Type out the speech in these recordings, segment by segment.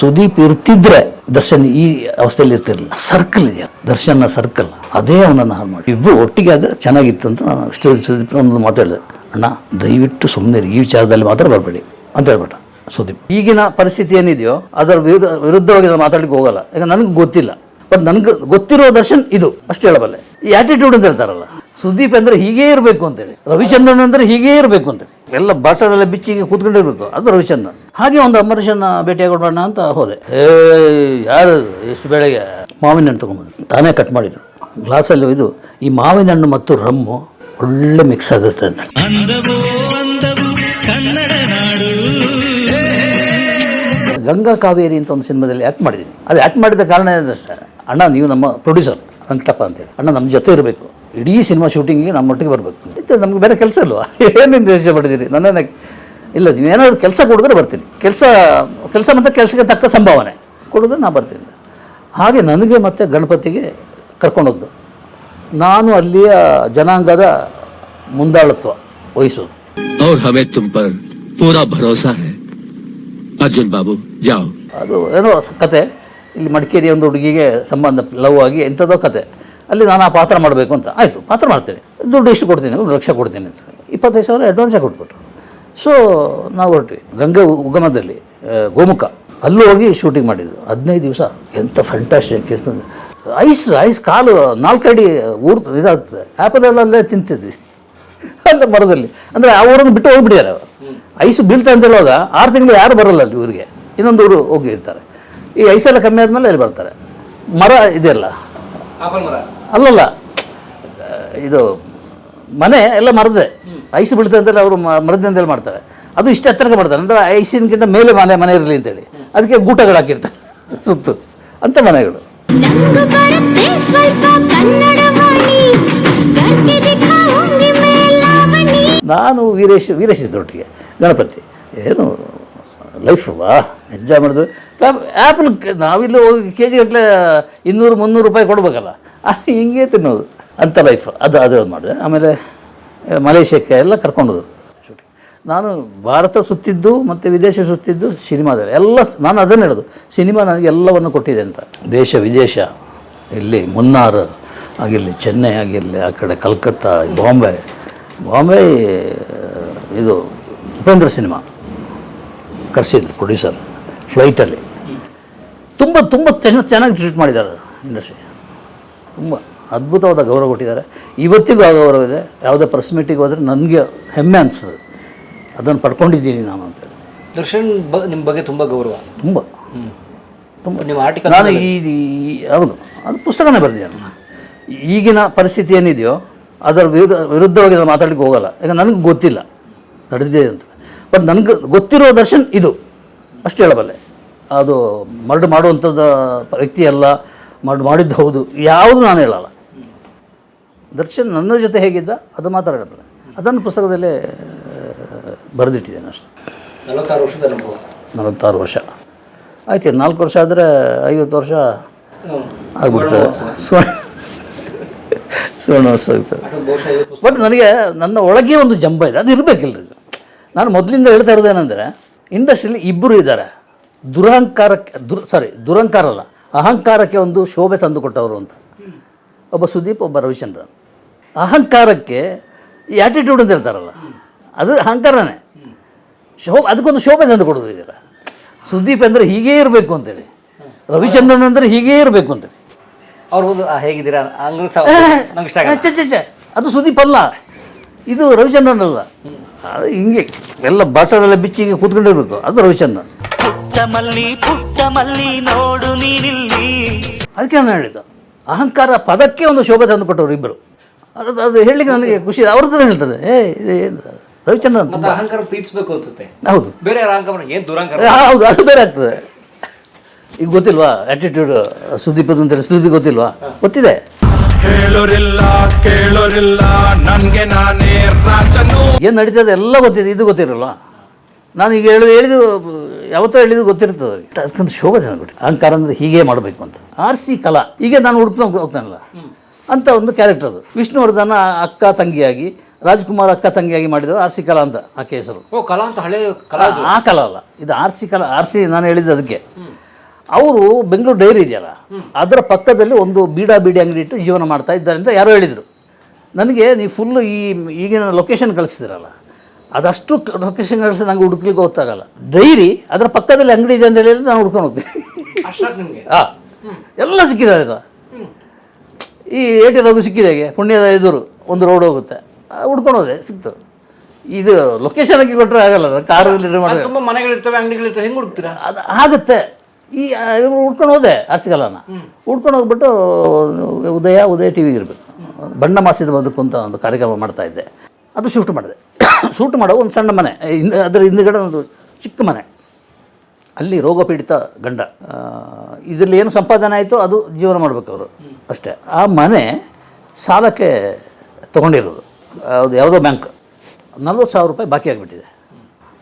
ಸುದೀಪ್ ಇರ್ತಿದ್ರೆ ದರ್ಶನ್ ಈ ಅವಸ್ಥೆಯಲ್ಲಿ ಇರ್ತಿರ್ಲಿಲ್ಲ. ಸರ್ಕಲ್ ಇದೆಯಾ ದರ್ಶನ್ನ ಸರ್ಕಲ್ ಅದೇ ಅವನನ್ನು ಹಾಳು ಮಾಡಿ. ಇಬ್ಬರು ಒಟ್ಟಿಗೆ ಆದರೆ ಚೆನ್ನಾಗಿತ್ತು ಅಂತ ನಾನು ಸುದೀಪ್ ಒಂದು ಮಾತಾಡಿದೆ ಅಣ್ಣ, ದಯವಿಟ್ಟು ಸುಮ್ಮನೆ ಈ ವಿಚಾರದಲ್ಲಿ ಮಾತ್ರ ಬರಬೇಡಿ ಅಂತ ಹೇಳ್ಬಿಟ್ಟ ಸುದೀಪ್. ಈಗಿನ ಪರಿಸ್ಥಿತಿ ಏನಿದೆಯೋ, ಅದರ ವಿರುದ್ಧ, ವಿರುದ್ಧವಾಗಿ ನಾನು ಮಾತಾಡ್ಲಿಕ್ಕೆ ಹೋಗಲ್ಲ. ಈಗ ನನಗೆ ಗೊತ್ತಿಲ್ಲ. ಬಟ್ ನನಗೆ ಗೊತ್ತಿರೋ ದರ್ಶನ್ ಇದು. ಅಷ್ಟು ಹೇಳಬಲ್ಲೆ. ಈ ಆಟಿಟ್ಯೂಡ್ ಅಂತ ಹೇಳ್ತಾರಲ್ಲ. ಸುದೀಪ್ ಅಂದ್ರೆ ಹೀಗೇ ಇರಬೇಕು ಅಂತೇಳಿ. ರವಿಚಂದ್ರನ್ ಅಂದ್ರೆ ಹೀಗೇ ಇರಬೇಕು ಅಂತ ಎಲ್ಲ ಬಾಟಲೆಲ್ಲ ಬಿಚ್ಚಿಗೆ ಹೀಗೆ ಕೂತ್ಕೊಂಡಿರ್ಬೇಕು ಅದು ರವಿಚಂದ್ರನ್. ಹಾಗೆ ಒಂದು ಅಂಬರೀಷನ್ನ ಭೇಟಿಯಾಗೋಣ ಅಂತ ಹೋದೆ. ಏ ಯಾರು ಎಷ್ಟು ಬೆಳಗ್ಗೆ? ಮಾವಿನ ಹಣ್ಣು ತೊಗೊಂಬಂದು ತಾನೇ ಕಟ್ ಮಾಡಿದ್ರು ಗ್ಲಾಸಲ್ಲಿ ಇದು ಈ ಮಾವಿನ ಹಣ್ಣು ಮತ್ತು ರಮ್ಮು ಒಳ್ಳೆ ಮಿಕ್ಸ್ ಆಗುತ್ತೆ ಅಂತ. ಅಂದವೋ ಅಂದವು ಕನ್ನಡ ನಾಡು. ಗಂಗಾ ಕಾವೇರಿ ಅಂತ ಒಂದು ಸಿನಿಮಾದಲ್ಲಿ ಆ್ಯಕ್ಟ್ ಮಾಡಿದ್ದೀನಿ. ಅದು ಆ್ಯಕ್ಟ್ ಮಾಡಿದ ಕಾರಣ ಏನಷ್ಟೇ ಅಣ್ಣ ನೀವು ನಮ್ಮ ಪ್ರೊಡ್ಯೂಸರ್ ವೆಂಕಟಪ್ಪ ಅಂತೇಳಿ. ಅಣ್ಣ ನಮ್ಮ ಜೊತೆ ಇರಬೇಕು. ಇಡೀ ಸಿನಿಮಾ ಶೂಟಿಂಗಿಗೆ ನಮ್ಮ ಮಟ್ಟಿಗೆ ಬರಬೇಕು. ನಮ್ಗೆ ಬೇರೆ ಕೆಲಸ ಇಲ್ವಾ? ಏನಿಂದ ಯೋಚನೆ ಮಾಡಿದ್ದೀರಿ ನನ್ನ ಇಲ್ಲ ನೀವು ಏನಾದರೂ ಕೆಲಸ ಕೊಡಿದ್ರೆ ಬರ್ತೀನಿ. ಕೆಲಸ ಕೆಲಸ ಮತ್ತು ಕೆಲಸಕ್ಕೆ ತಕ್ಕ ಸಂಭಾವನೆ. ಕೊಡೋದು ನಾನು ಬರ್ತೀನಿ. ಹಾಗೆ ನನಗೆ ಮತ್ತೆ ಗಣಪತಿಗೆ ಕರ್ಕೊಂಡೋಗ್ದು ನಾನು ಅಲ್ಲಿಯ ಜನಾಂಗದ ಮುಂದಾಳತ್ವ ವಹಿಸೋದು. ಅವ್ರು ಹಮೇ ತುಮ್ ಪೂರಾ ಭರೋಸಾ ಹೇ. ಅರ್ಜುನ್ ಬಾಬು ಯಾವ? ಅದು ಏನೋ ಕತೆ. ಇಲ್ಲಿ ಮಡಿಕೇರಿ ಒಂದು ಹುಡುಗಿಗೆ ಸಂಬಂಧ ಲವ್ ಆಗಿ ಎಂಥದ್ದೋ ಕತೆ. ಅಲ್ಲಿ ನಾನು ಆ ಪಾತ್ರ ಮಾಡಬೇಕು ಅಂತ. ಆಯಿತು, ಪಾತ್ರ ಮಾಡ್ತೇನೆ. ದುಡ್ಡು ಇಷ್ಟು ಕೊಡ್ತೀನಿ, ಒಂದು ಲಕ್ಷ ಕೊಡ್ತೀನಿ ಅಂತ ಇಪ್ಪತ್ತೈದು ಸಾವಿರ ಅಡ್ವಾನ್ಸೇ ಕೊಟ್ಬಿಟ್ರು. ಸೊ ನಾವು ಹೊರಟ್ವಿ. ಗಂಗೆ ಉಗಮದಲ್ಲಿ ಗೋಮುಖ. ಅಲ್ಲೂ ಹೋಗಿ ಶೂಟಿಂಗ್ ಮಾಡಿದ್ದು. ಹದಿನೈದು ದಿವಸ. ಎಂಥ ಫ್ಯಾಂಟಾಸ್ಟಿಕ್ ಐಸ್ ಐಸ್ ಕಾಲು ನಾಲ್ಕು ಅಡಿ ಊರ್ತು ಇದಾಗ್ತದೆ. ಆ್ಯಪಲ್ ಎಲ್ಲ ಅಲ್ಲೇ ತಿಂತಿದ್ವಿ. ಅಲ್ಲ ಮರದಲ್ಲಿ. ಅಂದರೆ ಆ ಊರನ್ನು ಬಿಟ್ಟು ಹೋಗ್ಬಿಟ್ಟಿದ್ದಾರೆ ಐಸು ಬೀಳ್ತಾ ಅಂತ ಹೇಳುವಾಗ ಆರು ತಿಂಗಳು ಯಾರು ಬರೋಲ್ಲ ಅಲ್ಲಿ ಊರಿಗೆ. ಇನ್ನೊಂದು ಊರು ಹೋಗಿರ್ತಾರೆ ಈ ಐಸೆಲ್ಲ ಕಮ್ಮಿ ಆದಮೇಲೆ ಅಲ್ಲಿ ಬರ್ತಾರೆ. ಮರ ಇದೆಯಲ್ಲ? ಅಲ್ಲಲ್ಲ ಇದು ಮನೆ ಎಲ್ಲ ಮರದೆ. ಐಸ್ ಬೀಳ್ತದೆ ಅಂತೇಳಿ ಅವರು ಮರದ್ದೆ ಮಾಡ್ತಾರೆ. ಅದು ಇಷ್ಟು ಎತ್ತರಕ್ಕೆ ಮಾಡ್ತಾರೆ. ಅಂದರೆ ಐಸಿನಕ್ಕಿಂತ ಮೇಲೆ ಮನೆ ಮನೆ ಇರಲಿ ಅಂತೇಳಿ. ಅದಕ್ಕೆ ಗೂಟಗಳು ಹಾಕಿರ್ತಾರೆ. ಸುತ್ತು. ಅಂತ ಮನೆಗಳು. ನಾನು ವೀರೇಶ್ ವೀರೇಶ್ ಇದ್ದೊಟ್ಟಿಗೆ ಗಣಪತಿ. ಏನು ಲೈಫ್ ವಾ ಎಂಜಾಯ್ ಮಾಡಿದ್ರು ಆ್ಯಪಲ್ ನಾವಿಲ್ಲ ಹೋಗಿ ಕೆ ಜಿ ಗಟ್ಟಲೆ ಇನ್ನೂರು ಮುನ್ನೂರು ರೂಪಾಯಿ ಕೊಡಬೇಕಲ್ಲ. ಹಿಂಗೆ ತಿನ್ನೋದು. ಅಂಥ ಲೈಫ್ ಅದು ಅದು ಮಾಡಿದೆ. ಆಮೇಲೆ ಮಲೇಷ್ಯಾಕ್ಕೆ ಎಲ್ಲ ಕರ್ಕೊಂಡೋದು ನಾನು ಭಾರತ ಸುತ್ತಿದ್ದು ಮತ್ತು ವಿದೇಶ ಸುತ್ತಿದ್ದು ಸಿನಿಮಾದಲ್ಲಿ. ಎಲ್ಲ ನಾನು ಅದನ್ನು ಹೇಳೋದು. ಸಿನಿಮಾ ನನಗೆ ಎಲ್ಲವನ್ನು ಕೊಟ್ಟಿದೆ ಅಂತ. ದೇಶ, ವಿದೇಶ. ಇಲ್ಲಿ ಮುನ್ನಾರ್ ಆಗಿರಲಿ, ಚೆನ್ನೈ ಆಗಿರಲಿ, ಆ ಕಡೆ ಕಲ್ಕತ್ತಾ, ಬಾಂಬೆ. ಬಾಂಬೆ, ಇದು ಉಪೇಂದ್ರ ಸಿನಿಮಾ. ಕರೆಸಿದ್ರು ಪ್ರೊಡ್ಯೂಸರ್ ಫ್ಲೈಟಲ್ಲಿ ತುಂಬ ತುಂಬ ಚೆನ್ನಾಗಿ ಟ್ರೀಟ್ ಮಾಡಿದ್ದಾರೆ ಇಂಡಸ್ಟ್ರಿ ತುಂಬ ಅದ್ಭುತವಾದ ಗೌರವ ಕೊಟ್ಟಿದ್ದಾರೆ. ಇವತ್ತಿಗೂ ಆ ಗೌರವ ಇದೆ ಯಾವುದೇ ಪ್ರೆಸ್ ಮೀಟಿಗೆ ಹೋದರೆ ನನಗೆ ಹೆಮ್ಮೆ ಅನಿಸ್ತದೆ ಅದನ್ನು ಪಡ್ಕೊಂಡಿದ್ದೀನಿ ನಾನು ಅಂತೇಳಿ ದರ್ಶನ್ ಬ ನಿಮ್ಮ ಬಗ್ಗೆ ತುಂಬ ಗೌರವ. ತುಂಬ. ತುಂಬ. ನಿಮ್ಮ ಆರ್ಟಿಕಲ್ ನಾನು ಈ ಹೌದು. ಅದು ಪುಸ್ತಕನೇ ಬರೆದಿದೆ ನಾನು ಈಗಿನ ಪರಿಸ್ಥಿತಿ ಏನಿದೆಯೋ ಅದರ ವಿರುದ್ಧ ವಿರುದ್ಧವಾಗಿ ನಾನು ಮಾತಾಡಲಿಕ್ಕೆ ಹೋಗಲ್ಲ. ಈಗ ನನಗೆ ಗೊತ್ತಿಲ್ಲ. ನಡೆದಿದೆ ಅಂತ. ಬಟ್ ನನಗೆ ಗೊತ್ತಿರೋ ದರ್ಶನ್ ಇದು. ಅಷ್ಟು ಹೇಳಬಲ್ಲೆ. ಅದು ಮರ್ಡ್ ಮಾಡುವಂಥದ್ದು ವ್ಯಕ್ತಿ ಅಲ್ಲ. ಮರ್ಡ್ ಮಾಡಿದ್ದು ಹೌದು. ಯಾವುದು ನಾನು ಹೇಳಲ್ಲ. ದರ್ಶನ್ ನನ್ನ ಜೊತೆ ಹೇಗಿದ್ದ ಅದು ಮಾತ್ರ ಹೇಳಬಲ್ಲೆ ಅದನ್ನು ಪುಸ್ತಕದಲ್ಲೇ ಬರೆದಿಟ್ಟಿದ್ದೇನೆ ಅಷ್ಟೆ. ನಲವತ್ತಾರು ವರ್ಷದ ಅನುಭವ. ನಲವತ್ತಾರು ವರ್ಷ. ಆಯ್ತು ನಾಲ್ಕು ವರ್ಷ ಆದರೆ ಐವತ್ತು ವರ್ಷ ಆಗ್ಬಿಡ್ತದೆ ಸ್ವರ್ಣ ಸ್ವರ್ಣೋತ್ಸವ ಆಗ್ತದೆ ಬಟ್ ನನಗೆ ನನ್ನ ಒಳಗೆ ಒಂದು ಜಂಬ ಇದೆ. ಅದು ಇರಬೇಕಿಲ್ಲ ನಾನು ಮೊದಲಿಂದ ಹೇಳ್ತಾ ಇರೋದೇನೆಂದರೆ ಇಂಡಸ್ಟ್ರಿಯಲ್ಲಿ ಇಬ್ಬರು ಇದ್ದಾರೆ. ದುರಹಂಕಾರಕ್ಕೆ ದುರ್ ಸಾರಿ ದುರಹಂಕಾರ ಅಲ್ಲ. ಅಹಂಕಾರಕ್ಕೆ ಒಂದು ಶೋಭೆ ತಂದು ಕೊಟ್ಟವರು ಅಂತ. ಒಬ್ಬ ಸುದೀಪ್ ಒಬ್ಬ ರವಿಚಂದ್ರನ್ ಅಹಂಕಾರಕ್ಕೆ ಈ ಆ್ಯಟಿಟ್ಯೂಡ್ ಅಂತ ಹೇಳ್ತಾರಲ್ಲ ಅದು ಅಹಂಕಾರನೇ. ಶೋಭ ಅದಕ್ಕೊಂದು ಶೋಭೆ ತಂದು ಕೊಡೋದು ಇದೆಯಲ್ಲ ಸುದೀಪ್ ಅಂದರೆ ಹೀಗೇ ಇರಬೇಕು ಅಂತೇಳಿ. ರವಿಚಂದ್ರನ್ ಅಂದರೆ ಹೀಗೇ ಇರಬೇಕು ಅಂತೇಳಿ. ಅವ್ರು ಹೇಗಿದ್ದೀರಾ. ಅದು ಸುದೀಪ್ ಅಲ್ಲ. ಇದು ರವಿಚಂದ್ರನ್ ಅಲ್ಲ. ಅದು ಹಿಂಗೆ ಎಲ್ಲ ಬಾಟಲೆಲ್ಲ ಬಿಚ್ಚಿ ಹಿಂಗೆ ಕೂತ್ಕೊಂಡಿರ್ಬೇಕು ಅದು ರವಿಚಂದ್ರನ್. ಪುಟ್ಟ ಮಲ್ಲಿ ಪುಟ್ಟ ಮಲ್ಲಿ ನೋಡು ನೀನಿಲ್ಲಿ. ಅದಕ್ಕೆ ನಾನು ಹೇಳಿದ್ದು ಅಹಂಕಾರ ಪದಕ್ಕೆ ಒಂದು ಶೋಭೆ ತಂದು ಕೊಟ್ಟವರು ಇಬ್ಬರು ಅದು ಅದು ಹೇಳಲಿಕ್ಕೆ ನನಗೆ ಖುಷಿ ಅವ್ರದ್ದು ಹೇಳ್ತದೆ ಏ ಇದು ಏನು ರವಿಚಂದ್ರನ್ ಮತ್ತೆ ಅಹಂಕಾರ ಪ್ರೀತಿಸ್ಬೇಕು ಅನ್ಸುತ್ತೆ. ಹೌದು. ಬೇರೆ ಯಾರ ಅಹಂಕಾರ ಏನ್ ದುರಹಂಕಾರ ಆ, ಹೌದು ಅದು ಬೇರೆ ಆಗ್ತದೆ. ಈಗ ಗೊತ್ತಿಲ್ವಾ ಆ್ಯಟಿಟ್ಯೂಡ್ ಅಂತ ಅಂತೇಳಿ ಸುದೀಪ್ ಗೊತ್ತಿಲ್ವಾ? ಗೊತ್ತಿದೆ. ಹೇಳೋರಿಲ್ಲ ಕೇಳೋರಿಲ್ಲ ನನ್ಗೆ ನಾನೇ ರಾಜನು. ಏನು ನಡೀತದೆ ಎಲ್ಲ ಗೊತ್ತಿದೆ ಇದು ಗೊತ್ತಿರಲ್ಲ. ನಾನು ಈಗ ಹೇಳಿದ ಹೇಳಿದ್ದು ಯಾವತ್ತೋ ಹೇಳಿದ್ದು ಗೊತ್ತಿರ್ತದೆ. ಅದಕ್ಕಂತ ಅದಕ್ಕೊಂದು ಶೋಭೆ ಬಿಟ್ಟು ಅಹಂಕಾರ ಅಂದರೆ ಹೀಗೆ ಮಾಡಬೇಕು ಅಂತ. ಆರ್ ಸಿ ಕಲಾ. ಈಗ ನಾನು ಹುಡುಕ್ತಾ ಹೋಗ್ತಾನಲ್ಲ. ಅಂತ ಒಂದು ಕ್ಯಾರೆಕ್ಟರ್ ಅದು. ವಿಷ್ಣುವರ್ಧನ ಅಕ್ಕ ತಂಗಿಯಾಗಿ ರಾಜ್ಕುಮಾರ್ ಅಕ್ಕ ತಂಗಿಯಾಗಿ ಮಾಡಿದ್ರು ಆರ್ ಸಿ ಕಲಾ ಅಂತ ಆಕೆ ಹೆಸರು ಓ ಕಲಾ ಅಂತ ಹಳೆ ಕಲಾ ಆ ಕಲಾ ಅಲ್ಲ. ಇದು R C Kala R C ನಾನು ಹೇಳಿದ್ದು ಅದಕ್ಕೆ. ಅವರು ಬೆಂಗಳೂರು ಡೈರಿ ಇದೆಯಲ್ಲ ಅದರ ಪಕ್ಕದಲ್ಲಿ ಒಂದು ಬೀಡಾ ಬೀಡಿ ಅಂಗಡಿ ಇಟ್ಟು ಜೀವನ ಮಾಡ್ತಾ ಇದ್ದಾರೆ ಅಂತ ಯಾರೋ ಹೇಳಿದರು. ನನಗೆ ನೀವು ಫುಲ್ಲು ಈ ಈಗಿನ ಲೊಕೇಶನ್ ಕಳಿಸ್ತಿರಲ್ಲ ಅದಷ್ಟು ಲೊಕೇಶನ್ ಕಳಿಸಿ ನಂಗೆ ಹುಡುಕ್ಲಿಕ್ಕೆ ಗೊತ್ತಾಗಲ್ಲ. ಡೈರಿ ಅದರ ಪಕ್ಕದಲ್ಲಿ ಅಂಗಡಿ ಇದೆ ಅಂತ ಹೇಳಿದ್ರೆ ನಾನು ಹುಡ್ಕೊಂಡು ಹೋಗ್ತೀನಿ. ಹಾಂ. ಎಲ್ಲ ಸಿಕ್ಕಿದ್ದಾರೆ ಸರ್. ಈ ಎ ಟಿ ರಘು ಸಿಕ್ಕಿದೆ ಹೇಗೆ? ಪುಣ್ಯದ ಎದುರು ಒಂದು ರೋಡ್ ಹೋಗುತ್ತೆ. ಹುಡ್ಕೊಂಡು ಹೋದೆ ಸಿಕ್ತು ಇದು ಲೊಕೇಶನ್ ಹಾಕಿ ಕೊಟ್ಟರೆ ಆಗಲ್ಲ ಕಾರಲ್ಲಿ ಮನೆಗಳಿರ್ತವೆ ಅಂಗಡಿಗಳಿರ್ತವೆ ಹೆಂಗೆ ಹುಡುಕ್ತೀರಾ? ಅದು ಆಗುತ್ತೆ. ಈ ಇವರು ಉಟ್ಕೊಂಡು ಹೋದೆ ಆರ್ಸಿಕಲನ ಉಟ್ಕೊಂಡು ಹೋಗ್ಬಿಟ್ಟು ಉದಯ ಉದಯ ಟಿ ವಿಗೆ ಇರಬೇಕು. ಬಣ್ಣ ಮಾಸಿದ ಬದುಕು ಅಂತ ಒಂದು ಕಾರ್ಯಕ್ರಮ ಮಾಡ್ತಾ ಇದ್ದೆ. ಅದು ಶೂಟ್ ಮಾಡಿದೆ. ಶೂಟ್ ಮಾಡೋ ಒಂದು ಸಣ್ಣ ಮನೆ. ಹಿಂದ ಅದರ ಹಿಂದುಗಡೆ ಒಂದು ಚಿಕ್ಕ ಮನೆ. ಅಲ್ಲಿ ರೋಗಪೀಡಿತ ಗಂಡ. ಇದರಲ್ಲಿ ಏನು ಸಂಪಾದನೆ ಆಯಿತು ಅದು ಜೀವನ ಮಾಡಬೇಕು ಅವರು. ಅಷ್ಟೇ. ಆ ಮನೆ ಸಾಲಕ್ಕೆ ತೊಗೊಂಡಿರೋದು. ಅದು ಯಾವುದೋ ಬ್ಯಾಂಕ್ ನಲ್ವತ್ತು ಸಾವಿರ ರೂಪಾಯಿ ಬಾಕಿ ಆಗಿಬಿಟ್ಟಿದೆ.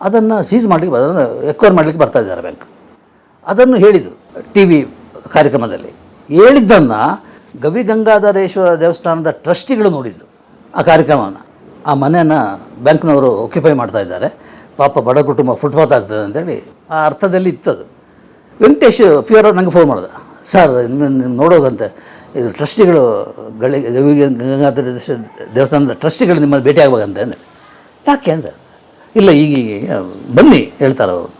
ಅದನ್ನು ಸೀಸ್ ಮಾಡಲಿಕ್ಕೆ ಅದನ್ನು ಎಕ್ವೈರ್ ಮಾಡಲಿಕ್ಕೆ ಬರ್ತಾ ಇದ್ದಾರೆ ಬ್ಯಾಂಕ್ ಅದನ್ನು ಹೇಳಿದರು ಟಿ ವಿ ಕಾರ್ಯಕ್ರಮದಲ್ಲಿ. ಹೇಳಿದ್ದನ್ನು ಗವಿ ಗಂಗಾಧರೇಶ್ವರ ದೇವಸ್ಥಾನದ ಟ್ರಸ್ಟಿಗಳು ನೋಡಿದರು ಆ ಕಾರ್ಯಕ್ರಮವನ್ನು. ಆ ಮನೆಯನ್ನು ಬ್ಯಾಂಕ್ನವರು ಆಕ್ಯುಪೈ ಮಾಡ್ತಾ ಇದ್ದಾರೆ. ಪಾಪ ಬಡ ಕುಟುಂಬ ಫುಟ್ಪಾತ್ ಆಗ್ತದೆ ಅಂತೇಳಿ ಆ ಅರ್ಥದಲ್ಲಿ ಇತ್ತದು. ವೆಂಕಟೇಶ್, ಪ್ಯೂರ್ ನಂಗೆ ಫೋನ್ ಮಾಡಿದೆ. ಸರ್ ನೋಡೋದಂತೆ ಇದು ಟ್ರಸ್ಟಿಗಳು ಗಳಿ ಗವಿ ಗಂಗಾಧರೇಶ್ವರ ದೇವಸ್ಥಾನದ ಟ್ರಸ್ಟಿಗಳು ನಿಮ್ಮನ್ನು ಭೇಟಿ ಆಗ್ಬೇಕಂತೆ ಅಂದರೆ ಯಾಕೆ ಅಂದ? ಇಲ್ಲ ಈಗ, ಬನ್ನಿ, ಹೇಳ್ತಾರೆ ಅವರು.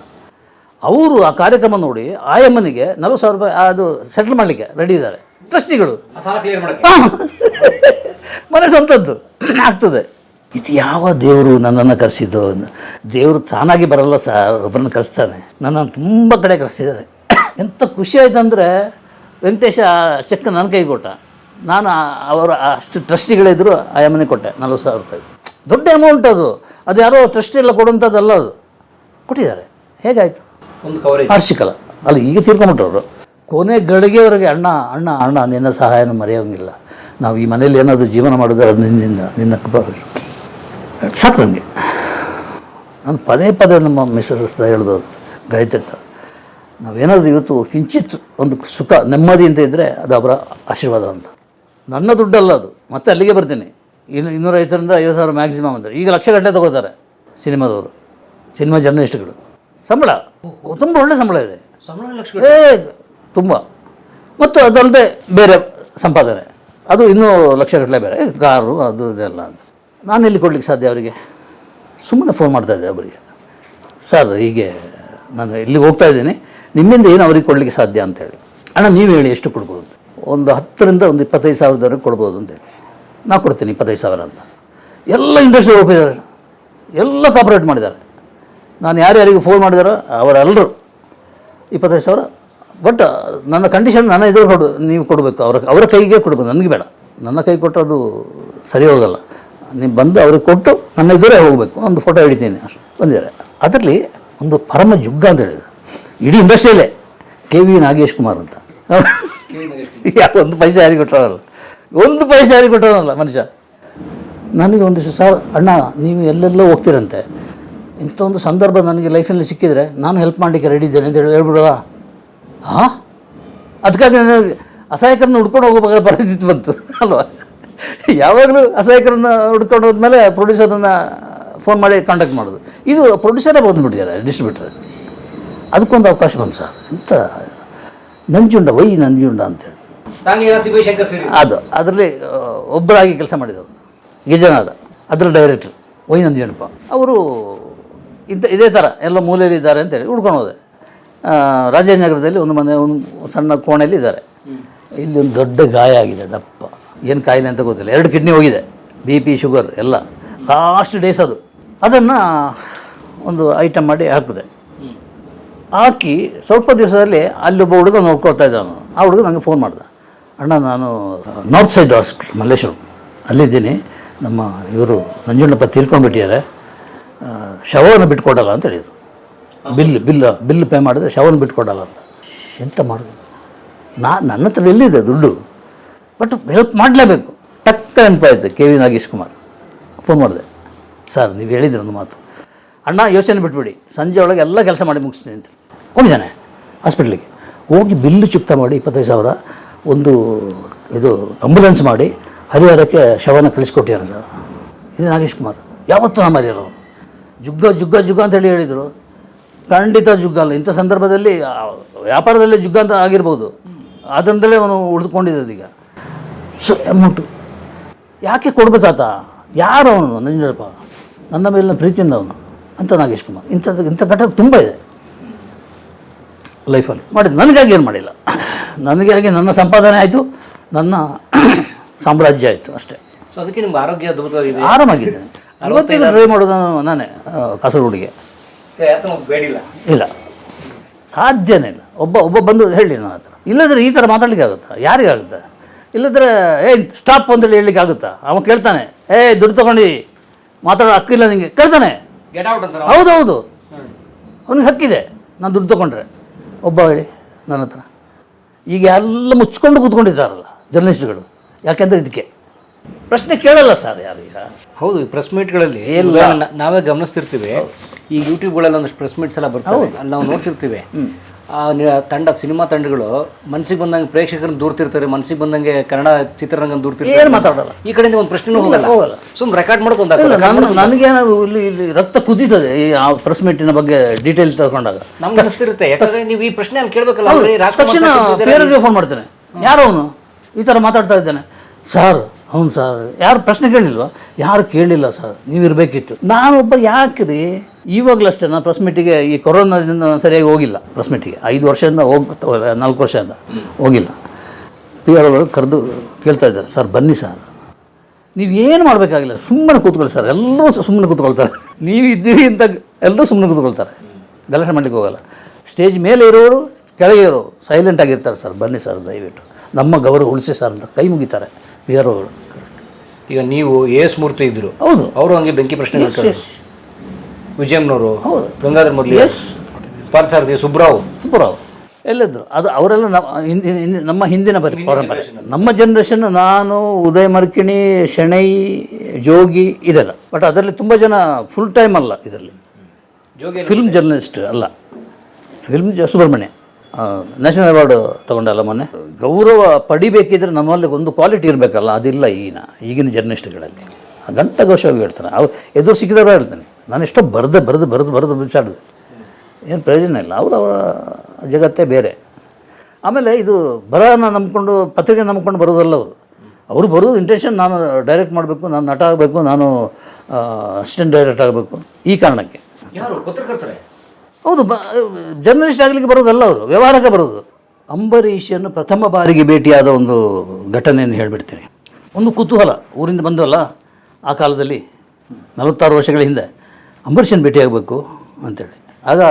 ಅವರು ಆ ಕಾರ್ಯಕ್ರಮ ನೋಡಿ ಆಯಮ್ಮನಿಗೆ ನಲವತ್ತು ಸಾವಿರ ರೂಪಾಯಿ ಅದು ಸೆಟ್ಲ್ ಮಾಡಲಿಕ್ಕೆ ರೆಡಿ ಇದ್ದಾರೆ. ಟ್ರಸ್ಟಿಗಳು ಮನೆ ಸ್ವಂತದ್ದು. ಆಗ್ತದೆ. ಇದು ಯಾವ ದೇವರು ನನ್ನನ್ನು ಕರೆಸಿದ್ದು? ದೇವರು ತಾನಾಗಿ ಬರಲ್ಲ ಸರ್ ಒಬ್ಬರನ್ನು ಕರೆಸ್ತಾನೆ. ನನ್ನನ್ನು ತುಂಬ ಕಡೆ ಕರೆಸಿದ್ದಾರೆ. ಎಂಥ ಖುಷಿ ಆಯ್ತು ಅಂದರೆ ವೆಂಕಟೇಶ ಆ ಚೆಕ್ ನನ್ನ ಕೈ ಕೊಟ್ಟ. ನಾನು ಅವರ ಅಷ್ಟು ಟ್ರಸ್ಟಿಗಳಿದ್ರು ಆ ಯಮನೆ ಕೊಟ್ಟೆ ನಲ್ವತ್ತು ಸಾವಿರ ರೂಪಾಯಿ. ದೊಡ್ಡ ಅಮೌಂಟ್ ಅದು. ಅದು ಯಾರೋ ಟ್ರಸ್ಟಿ ಎಲ್ಲ ಕೊಡುವಂಥದ್ದಲ್ಲ ಅದು. ಕೊಟ್ಟಿದ್ದಾರೆ. ಹೇಗಾಯಿತು? ವಾರ್ಷಿಕಲ ಅಲ್ಲಿ. ಈಗ ತೀರ್ಕೊಂಬಿಟ್ಟವರು ಕೊನೆ ಗಳಿಗೆವರೆಗೆ ಅಣ್ಣ ಅಣ್ಣ ಅಣ್ಣ, ನಿನ್ನ ಸಹಾಯನ ಮರೆಯೋಂಗಿಲ್ಲ. ನಾವು ಈ ಮನೇಲಿ ಏನಾದರೂ ಜೀವನ ಮಾಡಿದ್ರೆ ಅದು ನಿನ್ನಿಂದ ನಿನ್ನ ಸಾಕು ನನಗೆ ನಾನು ಪದೇ ಪದೇ ನಮ್ಮ ಮಿಸ್ಸಸ್ ಹಸ್ತ ಹೇಳೋದು, ಗಾಯತ್ರಿ ಹತ್ರ. ನಾವೇನಾದರೂ ಇವತ್ತು ಕಿಂಚಿತ್ ಒಂದು ಸುಖ, ನೆಮ್ಮದಿ ಅಂತ ಇದ್ದರೆ ಅದು ಅವರ ಆಶೀರ್ವಾದ ಅಂತ. ನನ್ನ ದುಡ್ಡಲ್ಲ ಅದು. ಮತ್ತೆ ಅಲ್ಲಿಗೆ ಬರ್ತೀನಿ. ಇನ್ನು ಇನ್ನೂರೈವತ್ತರಿಂದ ಐವತ್ತು ಸಾವಿರ ಮ್ಯಾಕ್ಸಿಮಮ್ ಅಂದರೆ ಈಗ ಲಕ್ಷ ಗಟ್ಟಲೆ ತಗೊಳ್ತಾರೆ ಸಿನಿಮಾದವರು. ಸಿನಿಮಾ ಜರ್ನಲಿಸ್ಟ್ಗಳು ಸಂಬಳ. ತುಂಬ ಒಳ್ಳೆ ಸಂಬಳ ಇದೆ. ಸಂಬಳ ಏ ತುಂಬ. ಮತ್ತು ಅದಲ್ಲದೆ ಬೇರೆ ಸಂಪಾದನೆ. ಅದು ಇನ್ನೂ ಲಕ್ಷಗಟ್ಟಲೆ ಬೇರೆ. ಕಾರು ಅದು ಇದೆಲ್ಲ ಅಂತ. ನಾನು ಎಲ್ಲಿ ಕೊಡ್ಲಿಕ್ಕೆ ಸಾಧ್ಯ ಅವರಿಗೆ? ಸುಮ್ಮನೆ ಫೋನ್ ಮಾಡ್ತಾ ಇದ್ದೆ ಅವರಿಗೆ. ಸರ್ ಹೀಗೆ ನಾನು ಇಲ್ಲಿಗೆ ಹೋಗ್ತಾ ಇದ್ದೀನಿ. ನಿಮ್ಮಿಂದ ಏನು ಅವ್ರಿಗೆ ಕೊಡಲಿಕ್ಕೆ ಸಾಧ್ಯ ಅಂತೇಳಿ ಅಣ್ಣ ನೀವು ಹೇಳಿ ಎಷ್ಟು ಕೊಡ್ಬೋದು. ಒಂದು ಹತ್ತರಿಂದ ಒಂದು ಇಪ್ಪತ್ತೈದು ಸಾವಿರದವರೆಗೆ ಕೊಡ್ಬೋದು ಅಂತೇಳಿ ನಾ ಕೊಡ್ತೀನಿ ಇಪ್ಪತ್ತೈದು ಸಾವಿರ ಅಂತ. ಎಲ್ಲ ಇಂಡಸ್ಟ್ರಿ ಒಪ್ಪಿದ್ದಾರೆ ಎಲ್ಲ ಕಾಪ್ರೇಟ್ ಮಾಡಿದ್ದಾರೆ. ನಾನು ಯಾರು ಯಾರಿಗೆ ಫೋನ್ ಮಾಡಿದಾರೋ ಅವರೆಲ್ಲರೂ ಇಪ್ಪತ್ತೈದು ಸಾವಿರ. ಬಟ್ ನನ್ನ ಕಂಡೀಷನ್ ನನ್ನ ಎದುರು ಕೊಡು, ನೀವು ಕೊಡಬೇಕು. ಅವರ ಅವರ ಕೈಗೆ ಕೊಡಬೇಕು. ನನಗೆ ಬೇಡ. ನನ್ನ ಕೈ ಕೊಟ್ಟರೆ ಅದು ಸರಿ ಹೋಗೋಲ್ಲ ನೀವು ಬಂದು ಅವ್ರಿಗೆ ಕೊಟ್ಟು ನನ್ನ ಎದುರೇ ಹೋಗಬೇಕು. ಒಂದು ಫೋಟೋ ಹಿಡಿತೀನಿ. ಅಷ್ಟು. ಬಂದಿದ್ದಾರೆ. ಅದರಲ್ಲಿ ಒಂದು ಪರಮ ಜುಗ್ಗ ಅಂತ ಹೇಳಿದ್ರು. ಇಡೀ ಇಂಡಸ್ಟ್ರಿಯಲ್ಲೇ ಕೆ ವಿ ನಾಗೇಶ್ ಕುಮಾರ್ ಅಂತ. ಯಾಕೆ ಒಂದು ಪೈಸೆ ಯಾರಿಗೆ ಕೊಟ್ಟಾರಲ್ಲ ಒಂದು ಪೈಸೆ ಯಾರಿಗೆ ಕೊಟ್ಟಾರಲ್ಲ ಮನುಷ್ಯ. ನನಗೆ ಒಂದು ದಿವಸ ಸರ್ ಅಣ್ಣ, ನೀವು ಎಲ್ಲೆಲ್ಲೋ ಹೋಗ್ತೀರಂತೆ. ಇಂಥ ಒಂದು ಸಂದರ್ಭ ನನಗೆ ಲೈಫಲ್ಲಿ ಸಿಕ್ಕಿದರೆ ನಾನು ಹೆಲ್ಪ್ ಮಾಡಲಿಕ್ಕೆ ರೆಡಿ ಇದ್ದೇನೆ ಅಂತ ಹೇಳಿ ಹೇಳ್ಬಿಡೋದ ಹಾಂ ಅದಕ್ಕಾಗಿ ನನಗೆ ಅಸಹಾಯಕರನ್ನ ಹುಡ್ಕೊಂಡು ಹೋಗಬೇಕಾದ್ರೆ ಪರಿಸ್ಥಿತಿ ಬಂತು ಅಲ್ವಾ? ಯಾವಾಗಲೂ ಅಸಹಾಯಕರನ್ನ ಹುಡ್ಕೊಂಡು ಹೋದ್ಮೇಲೆ ಪ್ರೊಡ್ಯೂಸರನ್ನು ಫೋನ್ ಮಾಡಿ ಕಾಂಟ್ಯಾಕ್ಟ್ ಮಾಡೋದು. ಇದು ಪ್ರೊಡ್ಯೂಸರೇ ಬಂದುಬಿಟ್ಟಿದ್ದಾರೆ ಡಿಸ್ಟ್ರಿಬ್ಯೂಟರ್ ಅದಕ್ಕೊಂದು ಅವಕಾಶ ಬಂತು ಸರ್. ಎಂಥ ನಂಜುಂಡ ವೈ ನಂಜುಂಡ ಅಂತೇಳಿ. ಅದು ಅದರಲ್ಲಿ ಒಬ್ಬರಾಗಿ ಕೆಲಸ ಮಾಡಿದವರು ಗಿಜನಾದ. ಅದರ ಡೈರೆಕ್ಟ್ರ್ ವೈ ನಂಜುಂಡಪ್ಪ. ಅವರು ಇಂಥ ಇದೇ ಥರ ಎಲ್ಲ ಮೂಲೆಯಲ್ಲಿ ಇದ್ದಾರೆ ಅಂತೇಳಿ ಹುಡ್ಕೊಂಡು ಹೋದೆ. ರಾಜೇಂದ್ರನಗರದಲ್ಲಿ ಒಂದು ಮನೆ ಒಂದು ಸಣ್ಣ ಕೋಣೆಯಲ್ಲಿ ಇದ್ದಾರೆ. ಇಲ್ಲಿ ಒಂದು ದೊಡ್ಡ ಗಾಯ ಆಗಿದೆ ದಪ್ಪ. ಏನು ಕಾಯಿಲೆ ಅಂತ ಗೊತ್ತಿಲ್ಲ. ಎರಡು ಕಿಡ್ನಿ ಹೋಗಿದೆ ಬಿ ಪಿ ಶುಗರ್ ಎಲ್ಲ. ಲಾಸ್ಟ್ ಡೇಸ್ ಅದು. ಅದನ್ನು ಒಂದು ಐಟಮ್ ಮಾಡಿ ಹಾಕಿದೆ. ಹಾಕಿ ಸ್ವಲ್ಪ ದಿವಸದಲ್ಲಿ ಅಲ್ಲೊಬ್ಬ ಹುಡುಗ ನೋಡ್ಕೊಳ್ತಾ ಇದ್ದ ನಾನು ಆ ಹುಡುಗ ನನಗೆ ಫೋನ್ ಮಾಡ್ದೆ. ಅಣ್ಣ ನಾನು ನಾರ್ತ್ ಸೈಡ್ ಹಾಸ್ಪಿಟ್ಲ್ ಮಲ್ಲೇಶ್ವರಂ. ಅಲ್ಲಿದ್ದೀನಿ. ನಮ್ಮ ಇವರು ನಂಜುಂಡಪ್ಪ ತೀರ್ಕೊಂಡ್ಬಿಟ್ಟಿದ್ದಾರೆ. ಶವವನ್ನು ಬಿಟ್ಕೊಡಲ್ಲ ಅಂತ ಹೇಳಿದರು. ಬಿಲ್ ಬಿಲ್ ಬಿಲ್ ಪೇ ಮಾಡಿದ್ರೆ ಶವವನ್ನು ಬಿಟ್ಕೊಡಲ್ಲ ಅಂತ. ಎಂತ ಮಾಡೋದು? ನಾ ನನ್ನ ಹತ್ರ ಎಲ್ಲಿದೆ ದುಡ್ಡು? ಬಟ್ ಹೆಲ್ಪ್ ಮಾಡಲೇಬೇಕು. ಟಕ್ಕ ನೆನಪಾಯಿತು K V Nagesh Kumar phone ಮಾಡಿದೆ. ಸರ್ ನೀವು ಹೇಳಿದ್ರಿ ಒಂದು ಮಾತು. ಅಣ್ಣ ಯೋಚನೆ ಬಿಟ್ಬಿಡಿ. ಸಂಜೆ ಒಳಗೆ ಎಲ್ಲ ಕೆಲಸ ಮಾಡಿ ಮುಗಿಸ್ತೀನಿ ಅಂತ. ಹೋಗಿದ್ದಾನೆ ಹಾಸ್ಪಿಟ್ಲಿಗೆ. ಹೋಗಿ ಬಿಲ್ಲು ಚುಕ್ತ ಮಾಡಿ ಇಪ್ಪತ್ತೈದು ಸಾವಿರ ಒಂದು ಇದು ಆಂಬುಲೆನ್ಸ್ ಮಾಡಿ ಹರಿಹರಕ್ಕೆ ಶವನ ಕಳಿಸ್ಕೊಟ್ಟಿದ್ದಾನೆ ಸರ್. ಇದು ನಾಗೇಶ್ ಕುಮಾರ್ ಯಾವತ್ತೂ ನಮ್ಮ ಮರೆಯಲ್ಲ ಜುಗ್ಗ ಜುಗ್ಗ ಜುಗ್ಗ ಅಂತ ಹೇಳಿ ಹೇಳಿದರು. ಖಂಡಿತ ಜುಗ್ಗ ಅಲ್ಲ. ಇಂಥ ಸಂದರ್ಭದಲ್ಲಿ ವ್ಯಾಪಾರದಲ್ಲೇ ಜುಗ್ಗ ಅಂತ ಆಗಿರ್ಬೋದು. ಅದರಿಂದಲೇ ಅವನು ಉಳಿದುಕೊಂಡಿದ್ದು ಈಗ. So amount. ಯಾಕೆ ಕೊಡಬೇಕಾತ? ಯಾರು ಅವನು? ನಂಜಪ್ಪ ನನ್ನ ಮೇಲಿನ ಪ್ರೀತಿಯಿಂದ ಅವನು. ಅಂತ ನಾಗೇಶ್ ಕುಮಾರ್. ಇಂಥದ್ದು ಇಂಥ ಘಟನೆ ತುಂಬ ಇದೆ. ಲೈಫಲ್ಲಿ. ಮಾಡಿದ್ದು ನನಗಾಗಿ ಏನು ಮಾಡಿಲ್ಲ. ನನಗಾಗಿ ನನ್ನ ಸಂಪಾದನೆ ಆಯಿತು. ನನ್ನ ಸಾಮ್ರಾಜ್ಯ ಆಯಿತು ಅಷ್ಟೇ. ಸೊ ಅದಕ್ಕೆ ನಿಮ್ಮ ಆರೋಗ್ಯ ಅದ್ಭುತವಾಗಿದೆ. ಆರಾಮಾಗಿದ್ದೇನೆ ಇವತ್ತಿಗೂ ಟ್ರೈ ಮಾಡೋದು ನಾನೇ ಕಾಸರಗೋಡಿಗೆ. ಬೇಡಿಲ್ಲ. ಇಲ್ಲ. ಸಾಧ್ಯನೇ ಇಲ್ಲ. ಒಬ್ಬ ಒಬ್ಬ ಬಂದು ಹೇಳಿ ನನ್ನ ಹತ್ರ. ಇಲ್ಲದ್ರೆ ಈ ಥರ ಮಾತಾಡ್ಲಿಕ್ಕೆ ಆಗುತ್ತಾ? ಯಾರಿಗಾಗುತ್ತೆ ಇಲ್ಲದ್ರೆ ಏ ಸ್ಟಾಪ್ ಅಂತೇಳಿ ಹೇಳಲಿಕ್ಕೆ ಆಗುತ್ತಾ? ಅವನು ಕೇಳ್ತಾನೆ ಏ ದುಡ್ಡು ತಗೊಂಡು ಮಾತಾಡೋ ಹಕ್ಕಿಲ್ಲ ನಿಮಗೆ ಕೇಳ್ತಾನೆ. ಹೌದೌದು. ಅವನಿಗೆ ಹಕ್ಕಿದೆ. ನಾನು ದುಡ್ಡು ತಗೊಂಡ್ರೆ. ಒಬ್ಬ ಹೇಳಿ ನನ್ನ ಹತ್ರ. ಈಗ ಎಲ್ಲ ಮುಚ್ಕೊಂಡು ಕೂತ್ಕೊಂಡಿದ್ದಾರಲ್ಲ ಜರ್ನಲಿಸ್ಟ್ಗಳು. ಯಾಕೆಂದರೆ ಇದಕ್ಕೆ. ಪ್ರಶ್ನೆ ಕೇಳಲ್ಲ ಸರ್ ಯಾರೀಗ ಹೌದು ಈ ಪ್ರೆಸ್ ಮೀಟ್ಗಳಲ್ಲಿ. ನಾವೇ ಗಮನಿಸ್ತಿರ್ತೀವಿ. ಈ ಯೂಟ್ಯೂಬ್ಗಳಲ್ಲಿ ಒಂದಷ್ಟು ಪ್ರೆಸ್ ಮೀಟ್ಸ್ ಎಲ್ಲ ಬರ್ತವೆ. ಅಲ್ಲಿ ನಾವು ನೋಡ್ತಿರ್ತೀವಿ. ತಂಡ ಸಿನಿಮಾ ತಂಡಗಳು ಮನಸ್ಸಿಗೆ ಬಂದಂಗೆ ಪ್ರೇಕ್ಷಕರನ್ನ ದೂರ್ತಿರ್ತಾರೆ ಮನಸ್ಸಿಗೆ ಬಂದಂಗೆ ಕನ್ನಡ ಚಿತ್ರರಂಗ ಏನು ದೂರ್ತಿರ್ತಾರೆ ಮಾತಾಡಲ್ಲ. ಈ ಕಡೆಯಿಂದ ಒಂದು ಪ್ರಶ್ನೆನೂ ಹೋಗಲ್ಲ. ಸುಮ್ ರೆಕಾರ್ಡ್ ಮಾಡ್ಕೊಂಡು. ನನಗೇನಾದ್ರು ಇಲ್ಲಿ ಇಲ್ಲಿ ರಕ್ತ ಕುದೀತದೆ ಈ ಆ ಪ್ರೆಸ್ ಮೀಟಿನ ಬಗ್ಗೆ ಡೀಟೇಲ್ ತಗೊಂಡಾಗ ನಮ್ಗೆ ಅನಿಸ್ತಿರುತ್ತೆ. ಯಾಕಂದ್ರೆ ನೀವು ಈ ಪ್ರಶ್ನೆ ಅಲ್ಲಿ ಕೇಳಬೇಕಲ್ಲ ತಕ್ಷಣ. ಫೋನ್ ಮಾಡ್ತೇನೆ. ಯಾರು ಅವನು ಈ ಥರ ಮಾತಾಡ್ತಾ ಇದ್ದಾನೆ. ಸರ್ ಅವ್ನು ಸರ್. ಯಾರು ಪ್ರಶ್ನೆ ಕೇಳಿಲ್ವಾ ಯಾರು ಕೇಳಿಲ್ಲ ಸರ್. ನೀವು ಇರಬೇಕಿತ್ತು ನಾನೊಬ್ಬ ಯಾಕೆ ರೀ ಇವಾಗಲೂ ಅಷ್ಟೇ ನಾನು ಪ್ರೆಸ್ ಮೀಟಿಗೆ ಈ ಕೊರೋನಾದಿಂದ ಸರಿಯಾಗಿ ಹೋಗಿಲ್ಲ. ಪ್ರೆಸ್ ಮೀಟಿಗೆ ಐದು ವರ್ಷದಿಂದ ಹೋಗ್ತಾ ನಾಲ್ಕು ವರ್ಷದಿಂದ ಹೋಗಿಲ್ಲ. ಪಿ ಆರ್ ಅವರು ಕರೆದು ಕೇಳ್ತಾ ಇದ್ದಾರೆ. ಸರ್, ಬನ್ನಿ ಸರ್. ನೀವು ಏನು ಮಾಡಬೇಕಾಗಿಲ್ಲ? ಸುಮ್ಮನೆ ಕೂತ್ಕೊಳ್ಳಿ ಸರ್. ಎಲ್ಲರೂ ಸುಮ್ಮನೆ ಕೂತ್ಕೊಳ್ತಾರೆ. ನೀವು ಇದ್ದೀರಿ ಅಂತ ಎಲ್ಲರೂ ಸುಮ್ಮನೆ ಕೂತ್ಕೊಳ್ತಾರೆ. ಗಲಾಟೆ ಮಾಡಲಿಕ್ಕೆ ಹೋಗಲ್ಲ. ಸ್ಟೇಜ್ ಮೇಲೆ ಇರೋರು, ಕೆಳಗೆ ಇರೋರು ಸೈಲೆಂಟ್ ಆಗಿರ್ತಾರೆ ಸರ್. ಬನ್ನಿ ಸರ್ ದಯವಿಟ್ಟು. ನಮ್ಮ ಗೌರವ ಉಳಿಸಿ ಸರ್ ಅಂತ ಕೈ ಮುಗಿತಾರೆ. ಪಿ ಆರ್ ಅವರು ಈಗ ನೀವು ಎಸ್ ಮೂರ್ತಿ ಇದ್ರು ಹೌದು. ಅವರು ಹಂಗೆ ಬೆಂಕಿ ಪ್ರಶ್ನೆ. ವಿಜಯಮ್ನವರು ಹೌದು. ಗಂಗಾಧರ್ ಮೊದಲು ಎಸ್ ಪಾರ್ಥಸಾರಥಿ ಸುಬ್ರಾವ್. ಸುಬ್ರಾವ್. ಎಲ್ಲಿದ್ರು? ಅದು ಅವರೆಲ್ಲ ನಮ್ಮ ನಮ್ಮ ಹಿಂದಿನ ಪರಿ ಪರಂಪರೆ ನಮ್ಮ ಜನ್ರೇಷನ್ ನಾನು ಉದಯ ಮರ್ಕಿಣಿ ಶೆಣೈ ಜೋಗಿ ಇದೆಲ್ಲ ಬಟ್ ಅದರಲ್ಲಿ ತುಂಬ ಜನ ಫುಲ್ ಟೈಮ್ ಅಲ್ಲ ಇದರಲ್ಲಿ. ಜೋಗಿ ಫಿಲ್ಮ್ ಜರ್ನಲಿಸ್ಟ್ ಅಲ್ಲ. ಫಿಲ್ಮ್ ಸುಬ್ರಹ್ಮಣ್ಯ. ನ್ಯಾಷನಲ್ ಅವಾರ್ಡ್ ತಗೊಂಡಲ್ಲ ಮೊನ್ನೆ. ಗೌರವ ಪಡಿಬೇಕಿದ್ರೆ ನಮ್ಮಲ್ಲಿ ಒಂದು ಕ್ವಾಲಿಟಿ ಇರಬೇಕಲ್ಲ, ಅದಿಲ್ಲ ಈಗಿನ ಈಗಿನ ಜರ್ನಲಿಸ್ಟ್ಗಳಲ್ಲಿ ಗಂಟ ಘೋಷವಾಗಿ ಹೇಳ್ತಾನೆ ಅವ್ರು ಎದುರು ಸಿಕ್ಕಿದವರು ಹೇಳ್ತಾನೆ. ನಾನು ಎಷ್ಟೋ ಬರೆದು ಬರೆದು ಬರೆದು ಬರೆದು ಬಿಸಾಡಿದೆ ಏನು ಪ್ರಯೋಜನ ಇಲ್ಲ. ಅವರು ಅವರ ಜಗತ್ತೇ ಬೇರೆ. ಆಮೇಲೆ ಇದು ಬರಹನ ನಂಬ್ಕೊಂಡು, ಪತ್ರಿಕೆ ನಂಬ್ಕೊಂಡು ಬರೋದಲ್ಲ ಅವರು. ಅವರು ಬರೋದು ಇಂಟೆನ್ಷನ್ ನಾನು ಡೈರೆಕ್ಟ್ ಮಾಡಬೇಕು, ನಾನು ನಟ ಆಗಬೇಕು, ನಾನು ಅಸಿಸ್ಟೆಂಟ್ ಡೈರೆಕ್ಟ್ ಆಗಬೇಕು. ಈ ಕಾರಣಕ್ಕೆ. ಯಾರು? ಪತ್ರಕರ್ತರೆ? ಹೌದು ಜರ್ನಲಿಸ್ಟ್ ಆಗಲಿಕ್ಕೆ ಬರೋದಲ್ಲ ಅವರು, ವ್ಯವಹಾರಕ್ಕೆ ಬರೋದು ಅಂಬರೀಷನ್ನು ಪ್ರಥಮ ಬಾರಿಗೆ ಭೇಟಿಯಾದ ಒಂದು ಘಟನೆಯನ್ನು ಹೇಳಿಬಿಡ್ತೀನಿ. ಒಂದು ಕುತೂಹಲ, ಊರಿಂದ ಬಂದವಲ್ಲ, ಆ ಕಾಲದಲ್ಲಿ, ನಲವತ್ತಾರು ವರ್ಷಗಳ ಹಿಂದೆ, ಅಂಬರೀಷನ್ ಭೇಟಿಯಾಗಬೇಕು ಅಂತೇಳಿ. ಆಗ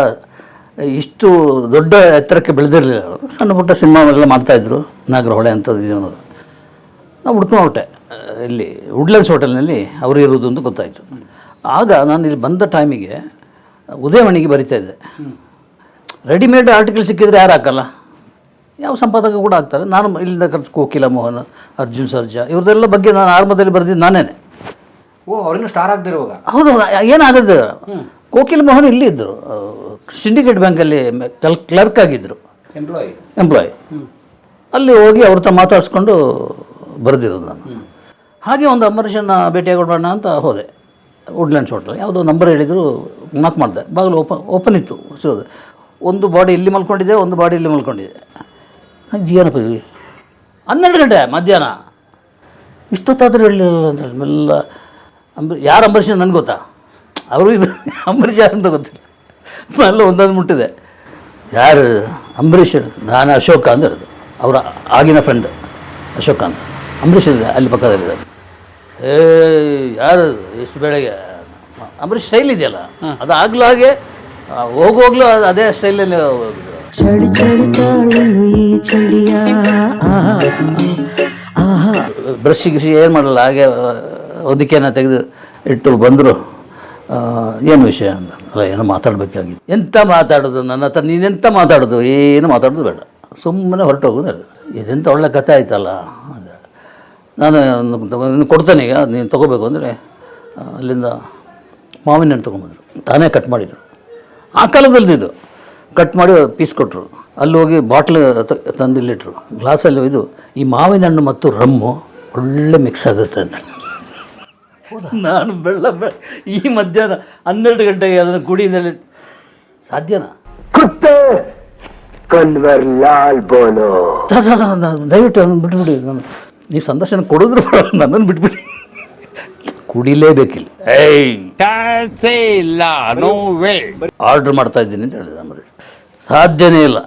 ಇಷ್ಟು ದೊಡ್ಡ ಎತ್ತರಕ್ಕೆ ಬೆಳೆದಿರಲಿಲ್ಲ ಅವರು. ಸಣ್ಣ ಪುಟ್ಟ ಸಿನಿಮಾ ಎಲ್ಲ ಮಾಡ್ತಾಯಿದ್ರು, ನಾಗರಹೊಳೆ ಅಂಥದ್ದು ಇದು ಅನ್ನೋದು. ನಾವು ಹುಡ್ಕೊಂಡು ಹೊಟ್ಟೆ, ಇಲ್ಲಿ ವುಡ್ಲೆನ್ಸ್ ಹೋಟೆಲ್ನಲ್ಲಿ ಅವರು ಇರೋದು ಅಂತ ಗೊತ್ತಾಯಿತು. ಆಗ ನಾನು ಇಲ್ಲಿ ಬಂದ ಟೈಮಿಗೆ ಉದಯವಾಣಿಗೆ ಬರಿತಾ ಇದ್ದೆ. ರೆಡಿಮೇಡ್ ಆರ್ಟಿಕಲ್ ಸಿಕ್ಕಿದ್ರೆ ಯಾರು ಹಾಕಲ್ಲ? ಯಾವ ಸಂಪಾದಕ ಕೂಡ ಆಗ್ತಾರೆ ನಾನು ಇಲ್ಲಿಂದ ಖರ್ಚು ಕೋಕಿಲ ಮೋಹನ್ ಅರ್ಜುನ್ ಸರ್ಜಾ ಇವ್ರದೆಲ್ಲ ಬಗ್ಗೆ ನಾನು ಆರಂಭದಲ್ಲಿ ಬರೆದಿದ್ದು ನಾನೇನೆ. ಓ ಅವರಿಗೂ ಸ್ಟಾರ್ ಆಗದಿರುವಾಗ ಹೌದು ಏನಾಗದ್ದು ಕೋಕಿಲ್ ಮೋಹನ್ ಇಲ್ಲಿ ಇದ್ದರು ಸಿಂಡಿಕೇಟ್ ಬ್ಯಾಂಕಲ್ಲಿ ಕ್ಲರ್ಕ್ ಆಗಿದ್ದರು ಎಂಪ್ಲಾಯಿ ಎಂಪ್ಲಾಯ್ ಅಲ್ಲಿ ಹೋಗಿ ಅವ್ರ ಹತ್ರ ಮಾತಾಡಿಸ್ಕೊಂಡು ಬರೆದಿರೋದು ನಾನು. ಹಾಗೆ ಒಂದು ಅಂಬರೀಷನ್ನ ಕೊಡೋಣ ಅಂತ ಹೋದೆ. ವುಡ್ಲ್ಯಾಂಡ್ಸ್ ಹೋಟ್ಲ್ ಯಾವುದೋ ನಂಬರ್ ಹೇಳಿದರು ನಾಕ್ ಮಾಡಿದೆ. ಬಾಗಿಲು ಓಪನ್ ಓಪನ್ ಇತ್ತು, ಸಿಗೋದು. ಒಂದು ಬಾಡಿ ಇಲ್ಲಿ ಮಲ್ಕೊಂಡಿದೆ, ಒಂದು ಬಾಡಿ ಇಲ್ಲಿ ಮಲ್ಕೊಂಡಿದೆ. ಜೀವನ ಇದು ಹನ್ನೆರಡು ಗಂಟೆ ಮಧ್ಯಾಹ್ನ. ಇಷ್ಟೊತ್ತಾದರೂ ಹೇಳಿಲ್ಲ ಅಂತ ಹೇಳಿ ಮೆಲ್ಲ ಅಂಬ ಯಾರು ಅಂಬರೀಷ್ ನನಗೆ ಗೊತ್ತಾ? ಅವರು ಇದು ಅಂಬರೀಷ್ ಯಾರು ಅಂತ ಗೊತ್ತಿಲ್ಲ. ಎಲ್ಲ ಒಂದೊಂದು ಮುಟ್ಟಿದೆ. ಯಾರು ಅಂಬರೀಷ್, ನಾನು ಅಶೋಕ ಅಂತ ಅವರ ಆಗಿನ ಫ್ರೆಂಡ್ ಅಶೋಕ ಅಂತ. ಅಂಬರೀಷ್ ಇದೆ, ಅಲ್ಲಿ ಪಕ್ಕದಲ್ಲಿದ್ದಾರೆ. ಏ ಯಾರು ಎಷ್ಟು ಬೆಳಗ್ಗೆ? ಅಂಬರೀಷ್ ಸ್ಟೈಲ್ ಇದೆಯಲ್ಲ ಅದು ಆಗ್ಲೂ ಹಾಗೆ ಹೋಗೋಗ್ಲು ಅದೇ ಸ್ಟೈಲಲ್ಲಿ ಚಳಿ ಚಳಿ ಈ ಚಳಿಯ ಬ್ರಷ್ ಗಿಶಿ ಏನು ಮಾಡಲ್ಲ ಹಾಗೆ ಹೊದಿಕೆನ ತೆಗೆದು ಇಟ್ಟು ಬಂದರು. ಏನು ವಿಷಯ ಅಂತ? ಅಲ್ಲ ಏನೋ ಮಾತಾಡಬೇಕಾಗಿತ್ತು. ಎಂತ ಮಾತಾಡೋದು? ನನ್ನ ಹತ್ರ ನೀನೆಂಥ ಮಾತಾಡೋದು? ಏನು ಮಾತಾಡೋದು ಬೇಡ. ಸುಮ್ಮನೆ ಹೊರಟೋಗೋದು ಇದೆಂಥ ಇದೆಂತ ಒಳ್ಳೆ ಕಥೆ ಆಯ್ತಲ್ಲ? ಹೇಳಿ. ನಾನು ಕೊಡ್ತಾನೆ ಕೊಡ್ತೇನೆ ಈಗ ನೀನು ತೊಗೋಬೇಕು ಅಂದರೆ ಅಲ್ಲಿಂದ ಮಾವಿನ ಹಣ್ಣು ತೊಗೊಂಬಂದರು. ತಾನೇ ಕಟ್ ಮಾಡಿದರು ಆ ಕಾಲದಲ್ಲಿ ಇದು ಕಟ್ ಮಾಡಿ ಪೀಸ್ ಕೊಟ್ಟರು ಅಲ್ಲಿ ಹೋಗಿ ಬಾಟ್ಲ್ ತಂದಿಲ್ಲಿಟ್ರು. ಗ್ಲಾಸಲ್ಲಿ ಇದು ಈ ಮಾವಿನ ಹಣ್ಣು ಮತ್ತು ರಮ್ಮು ಒಳ್ಳೆ ಮಿಕ್ಸ್ ಆಗುತ್ತೆ ಅಂತ. ನಾನು ಬೆಳ್ಳ ಈ ಮಧ್ಯಾಹ್ನ ಹನ್ನೆರಡು ಗಂಟೆಗೆ ಅದನ್ನು ಗುಡಿನಲ್ಲಿ ಸಾಧ್ಯನಾ? ದಯವಿಟ್ಟು ಅದನ್ನು ಬಿಟ್ಬಿಡಿ. ನಾನು ನೀವು ಸಂದರ್ಶನ ಕೊಡೋದ್ರ ನನ್ನನ್ನು ಬಿಟ್ಬಿಡಿ. ಕುಡಿಲೇಬೇಕಿಲ್ಲ. ಏಯ್! ಆರ್ಡ್ರ್ ಮಾಡ್ತಾ ಇದ್ದೀನಿ ಅಂತ ಹೇಳಿದೆ ಅಂಬರೀಷ್ ಸಾಧ್ಯನೇ ಇಲ್ಲ.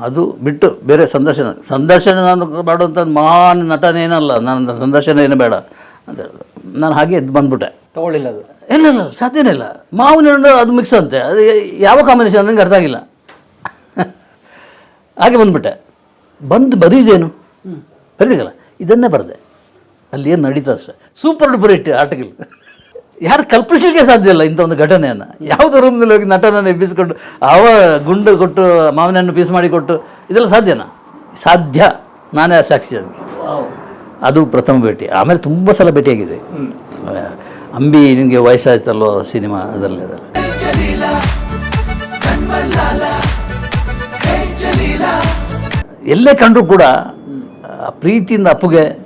ಅದು ಬಿಟ್ಟು ಬೇರೆ ಸಂದರ್ಶನ. ಸಂದರ್ಶನ ನಾನು ಮಾಡುವಂಥ ಮಹಾನ್ ನಟನೇನಲ್ಲ ನನ್ನ ಸಂದರ್ಶನ ಏನು ಬೇಡ ಅಂತ ಹೇಳಿದೆ. ನಾನು ಹಾಗೆ ಎದ್ದು ಬಂದ್ಬಿಟ್ಟೆ. ತಗೊಳ್ಳಿಲ್ಲ ಅದು. ಇಲ್ಲ ಇಲ್ಲ ಸಾಧ್ಯನೇ ಇಲ್ಲ. ಮಾವಿನ ಹಣ್ಣು ಅದು ಮಿಕ್ಸ್ ಅಂತೆ. ಅದು ಯಾವ ಕಾಂಬಿನೇಷನ್ ನನಗೆ ಅರ್ಥ ಆಗಿಲ್ಲ. ಹಾಗೆ ಬಂದ್ಬಿಟ್ಟೆ. ಬಂದು ಬರೀದೇನು ಬರೀದಿಲ್ಲ ಇದನ್ನೇ ಬರೆದೆ. ಅಲ್ಲಿ ಏನು ನಡೀತದೆ ಅಷ್ಟೇ. ಸೂಪರ್ ಡೂಪರ್ ಆರ್ಟಿಕಲ್ ಯಾರು ಕಲ್ಪಿಸಲಿಕ್ಕೆ ಸಾಧ್ಯ ಇಲ್ಲ ಇಂಥ ಒಂದು ಘಟನೆಯನ್ನು. ಯಾವುದೋ ರೂಮ್ನಲ್ಲಿ ಹೋಗಿ ನಟನನ್ನು ಎಬ್ಬಿಸಿಕೊಂಡು ಅವ ಗುಂಡು ಕೊಟ್ಟು ಮಾವನನ್ನು ಹಣ್ಣು ಪೀಸ್ ಮಾಡಿ ಕೊಟ್ಟು ಇದೆಲ್ಲ ಸಾಧ್ಯನಾ? ಸಾಧ್ಯ. ನಾನೇ ಆ ಸಾಕ್ಷಿ ಅದಕ್ಕೆ ಅದು ಪ್ರಥಮ ಭೇಟಿ. ಆಮೇಲೆ ತುಂಬ ಸಲ ಭೇಟಿಯಾಗಿದೆ. ಅಂಬಿ ನಿಮಗೆ ವಯಸ್ಸಾಯ್ತಲ್ಲೋ ಸಿನಿಮಾ ಅದರಲ್ಲಿ ಅದರಲ್ಲಿ. ಎಲ್ಲೇ ಕಂಡರೂ ಕೂಡ ಪ್ರೀತಿಯಿಂದ ಅಪ್ಪುಗೆ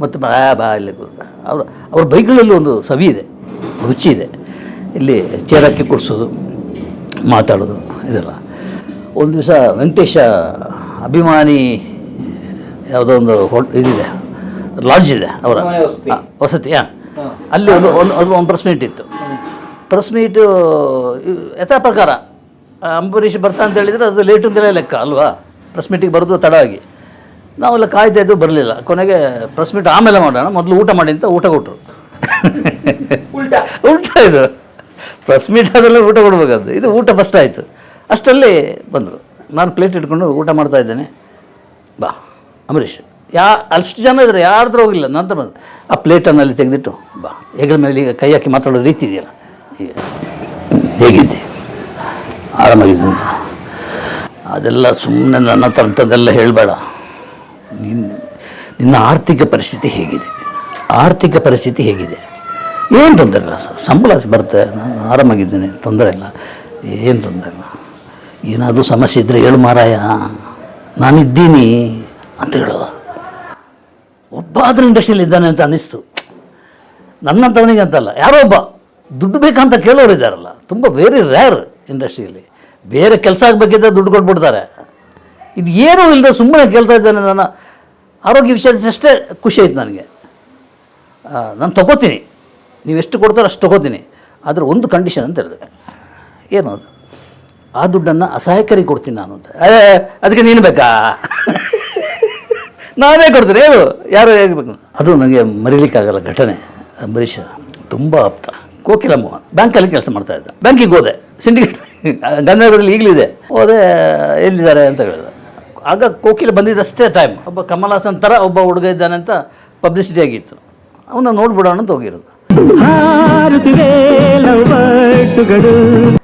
ಮತ್ತು ಬಾ ಬಾ ಇಲ್ಲಿ ಅವ್ರ ಅವ್ರ ಬೈಕ್ಗಳಲ್ಲಿ ಒಂದು ಸವಿ ಇದೆ ರುಚಿ ಇದೆ. ಇಲ್ಲಿ ಚೇರಕ್ಕೆ ಕೊಡಿಸೋದು ಮಾತಾಡೋದು ಇದೆಲ್ಲ. ಒಂದು ದಿವಸ ವೆಂಕಟೇಶ ಅಭಿಮಾನಿ ಯಾವುದೋ ಒಂದು ಹೋಟ್ ಇದಿದೆ ಲಾಡ್ಜ್ ಇದೆ ಅವರ. ವಸತಿ. ಹಾಂ. ಅಲ್ಲಿ ಒಂದು ಒಂದು ಅದು ಒಂದು ಪ್ರೆಸ್ ಮೀಟ್ ಇತ್ತು. ಪ್ರೆಸ್ ಮೀಟು ಯಥಾ ಪ್ರಕಾರ ಅಂಬರೀಷ್ ಬರ್ತಾ ಅಂತ ಹೇಳಿದರೆ ಅದು ಲೇಟ್ ಅಂತೇಳಿ ಲೆಕ್ಕ ಅಲ್ವಾ? ಪ್ರೆಸ್ ಮೀಟಿಗೆ ಬರೋದು ತಡವಾಗಿ ಆಗಿ. ನಾವೆಲ್ಲ ಕಾಯ್ತಾ ಇದ್ದು ಬರಲಿಲ್ಲ. ಕೊನೆಗೆ ಪ್ರೆಸ್ ಮೀಟ್ ಆಮೇಲೆ ಮಾಡೋಣ. ಮೊದಲು ಊಟ ಮಾಡಿ ಅಂತ ಊಟ ಕೊಟ್ಟರು ಉಲ್ಟಾ. ಉಲ್ಟಾ ಇದು. ಪ್ರೆಸ್ ಮೀಟ್ ಆದಮೇಲೆ ಊಟ ಕೊಡಬೇಕಂತ ಇದು ಊಟ ಫಸ್ಟ್ ಆಯಿತು. ಅಷ್ಟರಲ್ಲಿ ಬಂದರು. ನಾನು ಪ್ಲೇಟ್ ಇಟ್ಕೊಂಡು ಊಟ ಮಾಡ್ತಾ ಇದ್ದೇನೆ. ಬಾ ಅಂಬರೀಷ್ ಯಾ ಅಷ್ಟು ಜನ ಇದ್ದಾರೆ ಯಾರಾದರೂ ಹೋಗಿಲ್ಲ. ನಂತರ ಬಂದು ಆ ಪ್ಲೇಟನ್ನು ಅಲ್ಲಿ ತೆಗೆದಿಟ್ಟು ಬಾ. ಹೆಗಲ ಮೇಲೆ ಈಗ ಕೈ ಹಾಕಿ ಮಾತಾಡೋ ರೀತಿ ಇದೆಯಲ್ಲ. ಈಗ ಹೇಗಿದ್ದೆ? ಆರಾಮಾಗಿದ್ದೆ. ಅದೆಲ್ಲ ಸುಮ್ಮನೆ ನನ್ನ ಹತ್ರ ಅಂಥದ್ದೆಲ್ಲ ಹೇಳಬೇಡ. ನಿನ್ನ ನಿನ್ನ ಆರ್ಥಿಕ ಪರಿಸ್ಥಿತಿ ಹೇಗಿದೆ? ಆರ್ಥಿಕ ಪರಿಸ್ಥಿತಿ ಹೇಗಿದೆ? ಏನು ತೊಂದರೆ ಇಲ್ಲ ಸಂಬಳ ಬರುತ್ತೆ. ನಾನು ಆರಾಮಾಗಿದ್ದೇನೆ. ತೊಂದರೆ ಇಲ್ಲ. ಏನು ತೊಂದರೆ ಇಲ್ಲ. ಏನಾದರೂ ಸಮಸ್ಯೆ ಇದ್ದರೆ ಹೇಳು ಮಾರಾಯ. ನಾನಿದ್ದೀನಿ ಅಂತ ಹೇಳೋದು ಒಬ್ಬ ಆದರೂ ಇಂಡಸ್ಟ್ರಿಯಲ್ಲಿ ಇದ್ದಾನೆ ಅಂತ ಅನ್ನಿಸ್ತು. ನನ್ನಂಥವನಿಗೆ ಅಂತಲ್ಲ. ಯಾರೋ ಒಬ್ಬ. ದುಡ್ಡು ಬೇಕಂತ ಕೇಳೋರು ಇದ್ದಾರಲ್ಲ. ತುಂಬ ವೆರಿ ರೇರ್ ಇಂಡಸ್ಟ್ರಿಯಲ್ಲಿ. ಬೇರೆ ಕೆಲಸ ಆಗಬೇಕಿದ್ರೆ ದುಡ್ಡು ಕೊಟ್ಬಿಡ್ತಾರೆ. ಇದು ಏನೂ ಇಲ್ಲದೆ ಸುಮ್ಮನೆ ಕೇಳ್ತಾ ಇದ್ದಾನೆ ನನ್ನ ಆರೋಗ್ಯ ವಿಷಯದ ಅಷ್ಟೇ ಖುಷಿ ಆಯ್ತು ನನಗೆ. ನಾನು ತಗೋತೀನಿ. ನೀವು ಎಷ್ಟು ಕೊಡ್ತಾರೋ ಅಷ್ಟು ತಗೋತೀನಿ. ಆದರೆ ಒಂದು ಕಂಡೀಷನ್ ಅಂತ ಹೇಳಿದೆ. ಏನು ಅದು? ಆ ದುಡ್ಡನ್ನು ಅಸಹಾಯಕರಿಗೆ ಕೊಡ್ತೀನಿ ನಾನು ಅಂತ. ಅದೇ ಅದಕ್ಕೆ ನೀನು ಬೇಕಾ? ನಾನೇ ಕೊಡ್ತೀನಿ, ಹೇಳು. ಯಾರು ಹೇಗಬೇಕು ಅದು ನನಗೆ ಮರೀಲಿಕ್ಕಾಗಲ್ಲ ಘಟನೆ. ಅಂಬರೀಷ್, ತುಂಬ ಆಪ್ತ. ಕೋಕಿಲ ಬ್ಯಾಂಕಲ್ಲಿ ಕೆಲಸ ಮಾಡ್ತಾ ಇದ್ದ. ಬ್ಯಾಂಕಿಗೆ ಹೋದೆ. ಸಿಂಡಿಕೇಟ್ ಗಂಧರ್ವದಲ್ಲಿ ಈಗಲಿದೆ ಹೋದೆ, ಎಲ್ಲಿದ್ದಾರೆ ಅಂತ ಹೇಳಿದೆ. ಆಗ ಕೋಕಿಲ ಬಂದಿದ್ದಷ್ಟೇ ಟೈಮ್ ಒಬ್ಬ ಕಮಲ್ ಹಾಸನ್ ಥರ ಒಬ್ಬ ಹುಡುಗ ಇದ್ದಾನೆ ಅಂತ ಪಬ್ಲಿಸಿಟಿ ಆಗಿತ್ತು. ಅವನ್ನ ನೋಡ್ಬಿಡೋಣ ಅಂತ ಹೋಗಿರೋದು.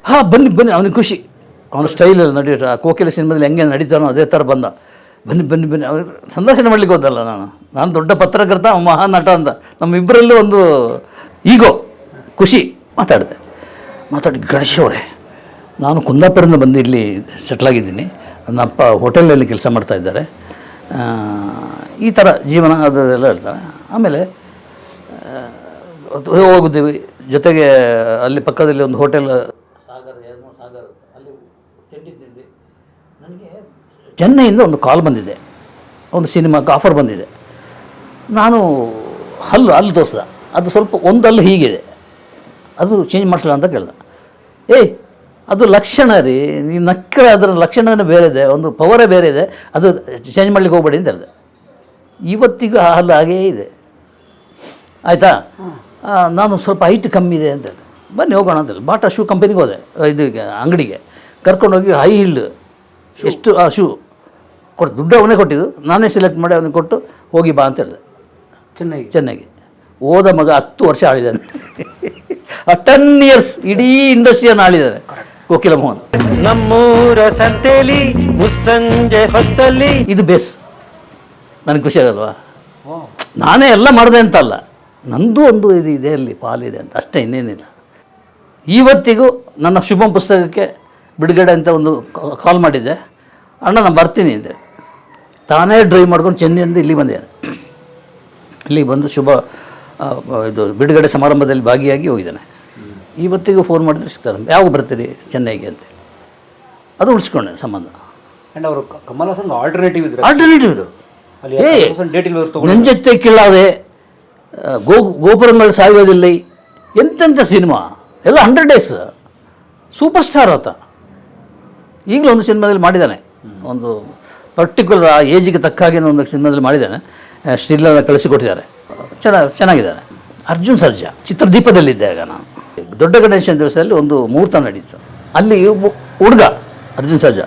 ಹಾ ಬನ್ನಿ ಬನ್ನಿ ಅವನಿಗೆ ಖುಷಿ. ಅವನ ಸ್ಟೈಲಲ್ಲಿ ನಡೆಯುತ್ತೆ ಆ ಕೋಕಿಲ ಸಿನಿಮಾದಲ್ಲಿ ಹೆಂಗೆ ನಡೀತಾನೋ ಅದೇ ಥರ ಬಂದ. ಬನ್ನಿ ಬನ್ನಿ ಬನ್ನಿ ಅವ್ನಿಗೆ ಸಂದರ್ಶನ ಮಾಡಲಿಕ್ಕೆ ಹೋದಲ್ಲ ನಾನು. ನಾನು ದೊಡ್ಡ ಪತ್ರಕರ್ತ ಮಹಾನ್ ನಟ ಅಂತ. ನಮ್ಮಿಬ್ಬರಲ್ಲೂ ಒಂದು ಈಗೋ ಖುಷಿ ಮಾತಾಡಿದೆ. ಮಾತಾಡಿ ಗಣೇಶ್ ಅವರೇ ನಾನು ಕುಂದಾಪುರದಿಂದ ಬಂದು ಇಲ್ಲಿ ಸೆಟ್ಲಾಗಿದ್ದೀನಿ ನನ್ನ ಅಪ್ಪ ಹೋಟೆಲಲ್ಲಿ ಕೆಲಸ ಮಾಡ್ತಾ ಇದ್ದಾರೆ. ಈ ಥರ ಜೀವನ ಅದೆಲ್ಲ ಹೇಳ್ತಾರೆ ಆಮೇಲೆ ಹೋಗಿದ್ದೀವಿ. ಜೊತೆಗೆ ಅಲ್ಲಿ ಪಕ್ಕದಲ್ಲಿ ಒಂದು ಹೋಟೆಲ್, ಸಾಗರ ಸಾಗರ್, ಅಲ್ಲಿ ತಿಂಡಿದ್ದೀವಿ ನನಗೆ ಚೆನ್ನೈಯಿಂದ ಒಂದು ಕಾಲ್ ಬಂದಿದೆ. ಒಂದು ಸಿನಿಮಾಕ್ಕೆ ಆಫರ್ ಬಂದಿದೆ. ನಾನು ಹಲ್ಲು ಹಲ್ಲು ದೋಸ ಅದು ಸ್ವಲ್ಪ ಒಂದು ಹಲ್ಲು ಹೀಗಿದೆ. ಅದು ಚೇಂಜ್ ಮಾಡಿಸಲ್ಲ ಅಂತ ಕೇಳ್ದೆ. ಏಯ್ ಅದು ಲಕ್ಷಣ ರೀ. ನೀವು ನಕ್ಕರೆ ಅದರ ಲಕ್ಷಣನೇ ಬೇರೆ ಇದೆ ಒಂದು ಪವರೇ ಬೇರೆ ಇದೆ ಅದು ಚೇಂಜ್ ಮಾಡ್ಲಿಕ್ಕೆ ಹೋಗ್ಬೇಡಿ ಅಂತ ಹೇಳಿದೆ. ಇವತ್ತಿಗೂ ಆ ಹಲ್ಲು ಹಾಗೇ ಇದೆ. ಆಯಿತಾ? ನಾನು ಸ್ವಲ್ಪ ಹೈಟ್ ಕಮ್ಮಿ ಇದೆ ಅಂತ ಹೇಳಿ ಬನ್ನಿ ಹೋಗೋಣ ಅಂತ ಹೇಳಿ ಬಾಟಾ ಶೂ ಕಂಪನಿಗೆ ಹೋದೆ ಇದು ಅಂಗಡಿಗೆ. ಕರ್ಕೊಂಡೋಗಿ ಹೈ ಹಿಲ್ ಎಷ್ಟು ಆ ಶೂ ಕೊಟ್ಟು ದುಡ್ಡು ಅವನೇ ಕೊಟ್ಟಿದ್ದು. ನಾನೇ ಸೆಲೆಕ್ಟ್ ಮಾಡಿ ಅವನಿಗೆ ಕೊಟ್ಟು ಹೋಗಿ ಬಾ ಅಂತ ಹೇಳಿದೆ. ಚೆನ್ನಾಗಿ. ಚೆನ್ನಾಗಿ. ಓದ ಮಗ ಹತ್ತು ವರ್ಷ ಆಳಿದ್ದಾನೆ. ಆ ಟೆನ್ ಇಯರ್ಸ್ ಇಡೀ ಇಂಡಸ್ಟ್ರಿಯನ್ನು ಆಳಿದ್ದಾನೆ. ಕೋಕಿಲ ಮೋಹನ್. ನಮ್ಮೂರ ಸಂತೆಲಿ ಮುಸ್ಸಂಜೆ ಹೊತ್ತಲ್ಲಿ. ಇದು ಬೇಸ್. ನನಗೆ ಖುಷಿ ಆಗಲ್ವಾ? ನಾನೇ ಎಲ್ಲ ಮಾಡಿದೆ ಅಂತಲ್ಲ. ನಂದು ಒಂದು ಇದು ಇದೆ ಅಲ್ಲಿ ಪಾಲಿದೆ ಅಂತ. ಅಷ್ಟೇ ಇನ್ನೇನಿಲ್ಲ. ಇವತ್ತಿಗೂ ನನ್ನ ಶುಭಂ ಪುಸ್ತಕಕ್ಕೆ ಬಿಡುಗಡೆ ಅಂತ ಒಂದು ಕಾಲ್ ಮಾಡಿದ್ದೆ. ಅಣ್ಣ ನಾನು ಬರ್ತೀನಿ ಅಂದರೆ ತಾನೇ ಡ್ರೈವ್ ಮಾಡ್ಕೊಂಡು ಚೆನ್ನೈಯಿಂದ ಇಲ್ಲಿ ಬಂದಿದ್ದಾನೆ ಇಲ್ಲಿ ಬಂದು ಶುಭ ಇದು ಬಿಡುಗಡೆ ಸಮಾರಂಭದಲ್ಲಿ ಭಾಗಿಯಾಗಿ ಹೋಗಿದ್ದಾನೆ. ಇವತ್ತಿಗೂ ಫೋನ್ ಮಾಡಿದ್ರೆ ಸಿಗ್ತಾರೆ ಯಾವಾಗ ಬರ್ತೀರಿ ಚೆನ್ನೈಗೆ ಅಂತ ಅದು ಉಳಿಸ್ಕೊಂಡೆ ಸಂಬಂಧ. ಆ್ಯಂಡ್ ಅವರು ಕಮಲ್ ಹಾಸನ್ ಆಲ್ಟರ್ನೇಟಿವ್ ಇದ್ರೆ. ಆಲ್ಟರ್ನೇಟಿವ್ ಇದು ಅಲ್ಲಿ ಏ ಡೇಟ್ ನೆಂಜತ್ತೆ ಕೀಳಾದೆ ಗೋ ಗೋಪುರಗಳು ಸಾಯುವುದಿಲ್ಲ. ಎಂತೆಂಥ ಸಿನಿಮಾ? ಎಲ್ಲ ಹಂಡ್ರೆಡ್ ಡೇಸ್ ಸೂಪರ್ ಸ್ಟಾರ್ ಆತ. ಈಗಲೂ ಒಂದು ಸಿನಿಮಾದಲ್ಲಿ ಮಾಡಿದ್ದಾನೆ. ಒಂದು ಪರ್ಟಿಕ್ಯುಲರ್ ಆ ಏಜಿಗೆ ತಕ್ಕ ಹಾಗೆ ಒಂದು ಸಿನಿಮಾದಲ್ಲಿ ಮಾಡಿದ್ದಾನೆ. ಸ್ಟಿಲ್ಲ ಕಳಿಸಿಕೊಟ್ಟಿದ್ದಾರೆ. ಚೆನ್ನಾಗಿ ಚೆನ್ನಾಗಿದ್ದಾನೆ. ಅರ್ಜುನ್ ಸರ್ಜಾ ಚಿತ್ರದೀಪದಲ್ಲಿದ್ದೆ ಆಗ ನಾನು. ದೊಡ್ಡ ಗಣೇಶನ ದಿವಸದಲ್ಲಿ ಒಂದು ಮುಹೂರ್ತ ನಡೀತು. ಅಲ್ಲಿ ಹುಡುಗ, ಅರ್ಜುನ್ ಸರ್ಜಾ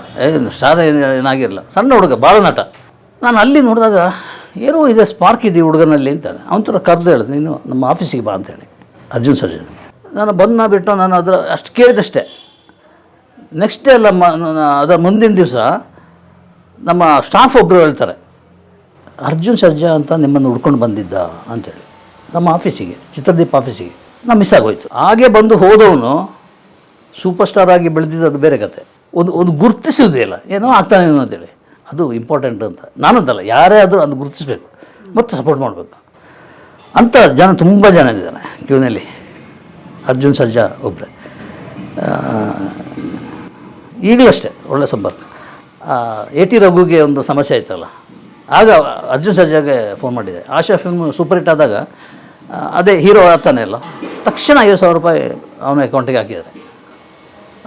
ಸ್ಟಾರ್ ಏನಾಗಿರಲ್ಲ, ಸಣ್ಣ ಹುಡುಗ ಬಾಳ ನಟ. ನಾನು ಅಲ್ಲಿ ನೋಡಿದಾಗ, ಏನೋ ಇದೆ, ಸ್ಪಾರ್ಕ್ ಇದೆ ಹುಡುಗನಲ್ಲಿ ಅಂತ ಅವನ ಥರ ಕರೆದು ಹೇಳಿದೆ, ನೀನು ನಮ್ಮ ಆಫೀಸಿಗೆ ಬಾ ಅಂತೇಳಿ, ಅರ್ಜುನ್ ಸರ್ಜನ್ ನಾನು ಬಂದ ಬಿಟ್ಟು ನಾನು ಅದರ ಅಷ್ಟು ಕೇಳಿದಷ್ಟೇ. ನೆಕ್ಸ್ಟ್ ಡೇ ಅಲ್ಲ ಅದರ ಮುಂದಿನ ದಿವಸ ನಮ್ಮ ಸ್ಟಾಫ್ ಒಬ್ಬರು ಹೇಳ್ತಾರೆ, ಅರ್ಜುನ್ ಸರ್ಜಾ ಅಂತ ನಿಮ್ಮನ್ನು ಹುಡ್ಕೊಂಡು ಬಂದಿದ್ದ, ಅಂತೇಳಿ. ನಮ್ಮ ಆಫೀಸಿಗೆ, ಚಿತ್ರದೀಪ ಆಫೀಸಿಗೆ. ನಾ ಮಿಸ್ ಆಗೋಯ್ತು. ಹಾಗೆ ಬಂದು ಹೋದವನು ಸೂಪರ್ ಸ್ಟಾರ್ ಆಗಿ ಬೆಳೆದಿದ್ದು ಅದು ಬೇರೆ ಕತೆ. ಒಂದು ಒಂದು ಗುರುತಿಸೋದೇ ಇಲ್ಲ. ಏನೋ ಆಗ್ತಾನೆ ಅಂತೇಳಿ. ಅದು ಇಂಪಾರ್ಟೆಂಟ್ ಅಂತ. ನಾನಂತಲ್ಲ, ಯಾರೇ ಆದರೂ ಅದು ಗುರುತಿಸಬೇಕು. ಮತ್ತು ಸಪೋರ್ಟ್ ಮಾಡಬೇಕು. ಅಂತ ಜನ, ತುಂಬ ಜನ ಇದ್ದಾರೆ. ಕ್ಯೂನಲ್ಲಿ ಅರ್ಜುನ್ ಸರ್ಜಾ ಒಬ್ಬರೇ ಈಗಲೂ ಅಷ್ಟೇ, ಒಳ್ಳೆ ಸಂಪರ್ಕ. ಎ ಟಿ ರಘುಗೆ ಒಂದು ಸಮಸ್ಯೆ ಆಯ್ತಲ್ಲ. ಆಗ ಅರ್ಜುನ್ ಸರ್ಜಾಗೆ ಫೋನ್ ಮಾಡಿದೆ. ಆಶಾ ಫಿಲ್ಮ್ ಸೂಪರ್ ಹಿಟ್ ಆದಾಗ ಅದೇ ಹೀರೋ ಆಗ್ತಾನೆ ಅಲ್ಲ. ತಕ್ಷಣ ಐವತ್ತು ಸಾವಿರ ರೂಪಾಯಿ ಅವನ ಅಕೌಂಟಿಗೆ ಹಾಕಿದ್ದಾರೆ.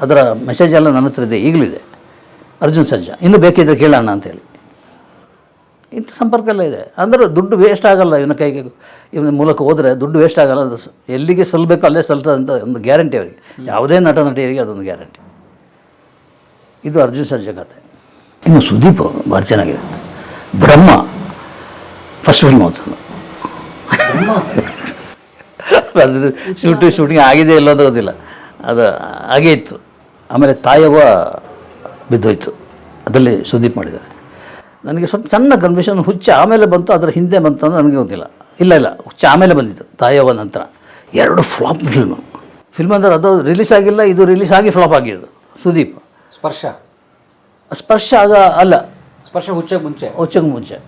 ಅದರ ಮೆಸೇಜ್ ಎಲ್ಲ ನನ್ನ ಹತ್ರ ಇದೆ ಈಗಲೂ ಇದೆ ಅರ್ಜುನ್ ಸರ್ಜಾ, ಇನ್ನೂ ಬೇಕಿದ್ರೆ ಕೇಳೋಣ ಅಂತೇಳಿ. ಇಂಥ ಸಂಪರ್ಕ ಎಲ್ಲ ಇದೆ. ಅಂದರೆ ದುಡ್ಡು ವೇಸ್ಟ್ ಆಗಲ್ಲ ಇವನ ಕೈಗೆ, ಇವನ ಮೂಲಕ ಹೋದರೆ ದುಡ್ಡು ವೇಸ್ಟ್ ಆಗಲ್ಲ. ಅದು ಎಲ್ಲಿಗೆ ಸಲ್ಲಬೇಕು ಅಲ್ಲೇ ಸಲ್ತದೆ ಅಂತ ಒಂದು ಗ್ಯಾರಂಟಿ ಅವರಿಗೆ. ಯಾವುದೇ ನಟ ನಟಿಯರಿಗೆ ಅದೊಂದು ಗ್ಯಾರಂಟಿ ಇದು ಅರ್ಜುನ್ ಸರ್ಜಾ ಕತೆ. ಇನ್ನು ಸುದೀಪ್ ಭಾರಿ ಚೆನ್ನಾಗಿದೆ. ಬ್ರಹ್ಮ ಫಸ್ಟ್ ಫಿಲ್ಮ್ ಅದು ಶೂಟಿಂಗ್ ಶೂಟಿಂಗ್ ಆಗಿದೆ ಇಲ್ಲ ಅಂತ ಗೊತ್ತಿಲ್ಲ. ಅದು ಹಾಗೇ ಇತ್ತು. ಆಮೇಲೆ ತಾಯವ್ವ ಬಿದ್ದೋಯ್ತು. ಅದರಲ್ಲಿ ಸುದೀಪ್ ಮಾಡಿದ್ದಾರೆ. ನನಗೆ ಸ್ವಲ್ಪ ಸಣ್ಣ ಕನ್ಫ್ಯೂಷನ್ ಹುಚ್ಚ ಆಮೇಲೆ ಬಂತು ಅದರ ಹಿಂದೆ ಬಂತು ಅಂತ ನನಗೆ ಗೊತ್ತಿಲ್ಲ. ಇಲ್ಲ ಇಲ್ಲ ಹುಚ್ಚ ಆಮೇಲೆ ಬಂದಿತ್ತು ತಾಯವ್ವ ನಂತರ. ಎರಡು ಫ್ಲಾಪ್ ಫಿಲ್ಮು ಫಿಲ್ಮ್ ಅಂದರೆ ಅದು ರಿಲೀಸ್ ಆಗಿಲ್ಲ ಇದು ರಿಲೀಸ್ ಆಗಿ ಫ್ಲಾಪ್ ಆಗಿದ್ದು. ಸುದೀಪ್. ಸ್ಪರ್ಶ. ಸ್ಪರ್ಶ ಆಗ ಅಲ್ಲ. ಸ್ಪರ್ಶ ಹುಚ್ಚಕ್ಕೆ ಮುಂಚೆ. ಹುಚ್ಚಕ್ಕೆ ಮುಂಚೆ.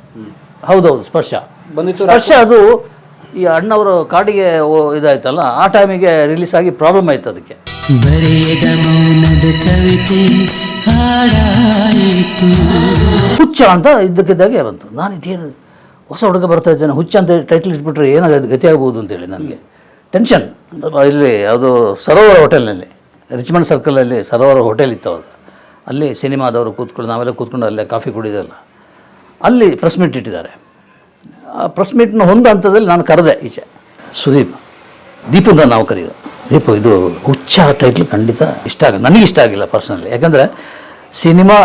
ಹೌದೌದು ಸ್ಪರ್ಶ. ಬಂದಿತ್ತು ಸ್ಪರ್ಶ ಅದು ಈ ಅಣ್ಣವರು ಕಾಡಿಗೆ ಓ- ಇದಾಯ್ತಲ್ಲ ಆ ಟೈಮಿಗೆ ರಿಲೀಸ್ ಆಗಿ ಪ್ರಾಬ್ಲಮ್ ಆಯ್ತು ಅದಕ್ಕೆ. ಬರೆಯದ ಮೌನದ ಕವಿತೆ ಹಾಡಾಯಿತು. ಹುಚ್ಚ ಅಂತ ಇದ್ದಕ್ಕಿದ್ದಾಗೆ ಬಂತು. ನಾನು ಇದೇನು ಹೊಸ ಹುಡುಗ ಬರ್ತಾ ಇದ್ದೇನೆ ಹುಚ್ಚ ಅಂತ ಟೈಟ್ಲ್ ಇಟ್ಬಿಟ್ರೆ ಏನಾಗ ಗತಿ ಆಗ್ಬೋದು ಅಂತೇಳಿ ನನಗೆ. ಟೆನ್ಷನ್ ಇಲ್ಲಿ ಅದು ಸರೋವರ ಹೋಟೆಲ್ನಲ್ಲಿ ರಿಚ್ಮಂಡ್ ಸರ್ಕಲಲ್ಲಿ ಸರೋವರ ಹೋಟೆಲ್ ಇತ್ತು ಅವಾಗ. ಅಲ್ಲಿ ಸಿನಿಮಾದವರು ಕೂತ್ಕೊಂಡು ನಾವೆಲ್ಲ ಕೂತ್ಕೊಂಡು ಅಲ್ಲೇ ಕಾಫಿ ಕುಡಿದಲ್ಲ ಅಲ್ಲಿ ಪ್ರೆಸ್ ಮೀಟ್ ಇಟ್ಟಿದ್ದಾರೆ. ಆ ಪ್ರೆಸ್ ಮೀಟ್ನ ಒಂದು ಹಂತದಲ್ಲಿ ನಾನು ಕರೆದೆ ಈಚೆ. ಸುದೀಪ್ ದೀಪಂದ ನಾವು ಕರೆಯೋದು. ದೀಪ, ಇದು ಹುಚ್ಚ ಟೈಟ್ಲ್ ಖಂಡಿತ ಇಷ್ಟ ಆಗ, ನನಗೆ ಇಷ್ಟ ಆಗಿಲ್ಲ ಪರ್ಸನಲಿ ಯಾಕಂದರೆ ಸಿನಿಮಾ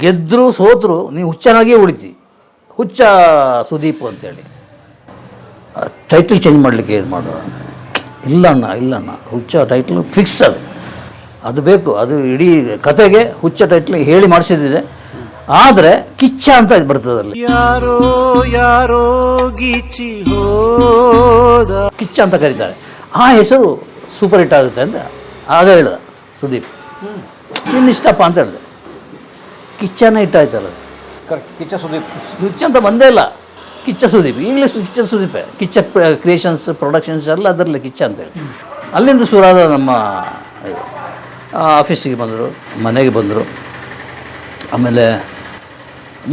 ಗೆದ್ದರೂ ಸೋತರು ನೀವು ಹುಚ್ಚನಾಗೇ ಉಳಿತಿ. ಹುಚ್ಚ ಸುದೀಪ್ ಅಂತೇಳಿ. ಟೈಟಲ್ ಚೇಂಜ್ ಮಾಡಲಿಕ್ಕೆ ಇದು ಮಾಡೋದು ಇಲ್ಲ ಅಣ್ಣ ಇಲ್ಲ ಅಣ್ಣ. ಹುಚ್ಚ ಟೈಟ್ಲು ಫಿಕ್ಸ್ ಅದು. ಅದು ಬೇಕು. ಅದು ಇಡೀ ಕತೆಗೆ ಹುಚ್ಚ ಟೈಟ್ಲ್ ಹೇಳಿ ಮಾಡಿಸಿದ್ದಿದೆ. ಆದರೆ ಕಿಚ್ಚ ಅಂತ ಇದು ಬರ್ತದೆ ಅಲ್ಲಿ. ಯಾರೋ ಯಾರೋ ಗೀಚಿ ಹೋದ. ಕಿಚ್ಚ ಅಂತ ಕರೀತಾರೆ. ಆ ಹೆಸರು ಸೂಪರ್ ಹಿಟ್ ಆಗುತ್ತೆ ಅಂತ ಆಗ ಹೇಳ್ದ ಸುದೀಪ್. ಇನ್ನು ಇಷ್ಟಪ್ಪ ಅಂತ ಹೇಳಿದೆ. ಕಿಚ್ಚನೇ ಹಿಟ್ಟಾಯ್ತಲ್ಲ ಆಯ್ತಲ್ಲ ಕರೆಕ್ಟ್ ಕಿಚ್ಚ ಸುದೀಪ್. ಕಿಚ್ಚ ಅಂತ ಬಂದೇ ಇಲ್ಲ. ಕಿಚ್ಚ ಸುದೀಪ್. ಈಗಲೇ ಕಿಚ್ಚ ಸುದೀಪೆ. ಕಿಚ್ಚ ಕ್ರಿಯೇಷನ್ಸ್ ಪ್ರೊಡಕ್ಷನ್ಸ್ ಎಲ್ಲ ಅದರಲ್ಲೇ ಕಿಚ್ಚ ಅಂತೇಳಿ ಅಲ್ಲಿಂದ ಶುರಾದ ನಮ್ಮ ಆಫೀಸಿಗೆ ಬಂದರು ಮನೆಗೆ ಬಂದರು. ಆಮೇಲೆ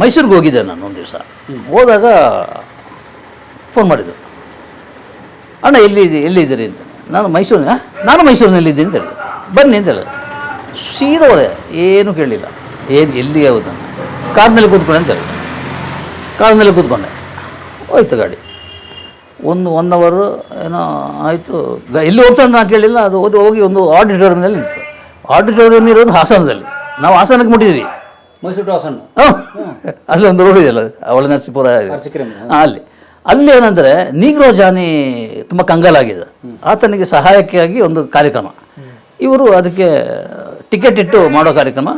ಮೈಸೂರಿಗೆ ಹೋಗಿದ್ದೆ ನಾನು ಒಂದು ದಿವಸ. ಹೋದಾಗ ಫೋನ್ ಮಾಡಿದರು. ಅಣ್ಣ ಎಲ್ಲಿದೆ ಎಲ್ಲಿದ್ದೀರಿ ಅಂತ. ನಾನು ಮೈಸೂರಿನ ನಾನು ಮೈಸೂರಿನಲ್ಲಿದ್ದೀನಿ ಅಂತ ಹೇಳಿದೆ ಬನ್ನಿ ಅಂತ ಹೇಳಿದೆ ಸೀದಾ ಹೋದೆ. ಏನೂ ಕೇಳಲಿಲ್ಲ. ಏನು ಎಲ್ಲಿ ಯಾವುದು? ನಾನು ಕಾರ್ನಲ್ಲಿ ಕೂತ್ಕೊಂಡೆ ಅಂತ ಹೇಳಿದೆ ಕಾರ್ನಲ್ಲಿ ಕೂತ್ಕೊಂಡೆ. ಹೋಯ್ತು ಗಾಡಿ. ಒಂದು ಒನ್ ಅವರ್ ಏನೋ ಆಯಿತು. ಎಲ್ಲಿ ಹೋಗ್ತಾ ಅಂತ ನಾನು ಕೇಳಿಲ್ಲ ಅದು ಹೋಗಿ ಹೋಗಿ ಒಂದು ಆಡಿಟೋರಿಯಮ್ನಲ್ಲಿ ನಿಂತು. ಆಡಿಟೋರಿಯಂ ಇರೋದು ಹಾಸನದಲ್ಲಿ. ನಾವು ಹಾಸನಕ್ಕೆ ಮುಟ್ಟಿದ್ವಿ ಮೈಸೂರು ಟು ಒಂದು ರೋಡ್ ಇದೆಯಲ್ಲ ಅವಳ ನರಸೀಪುರ ಅಲ್ಲಿ. ಅಲ್ಲಿ ಏನಂದರೆ ನೀಗ್ರೋ ಜಾನಿ ತುಂಬ ಕಂಗಾಲಾಗಿದೆ. ಆತನಿಗೆ ಸಹಾಯಕ್ಕಾಗಿ ಒಂದು ಕಾರ್ಯಕ್ರಮ. ಇವರು ಅದಕ್ಕೆ ಟಿಕೆಟ್ ಇಟ್ಟು ಮಾಡೋ ಕಾರ್ಯಕ್ರಮ.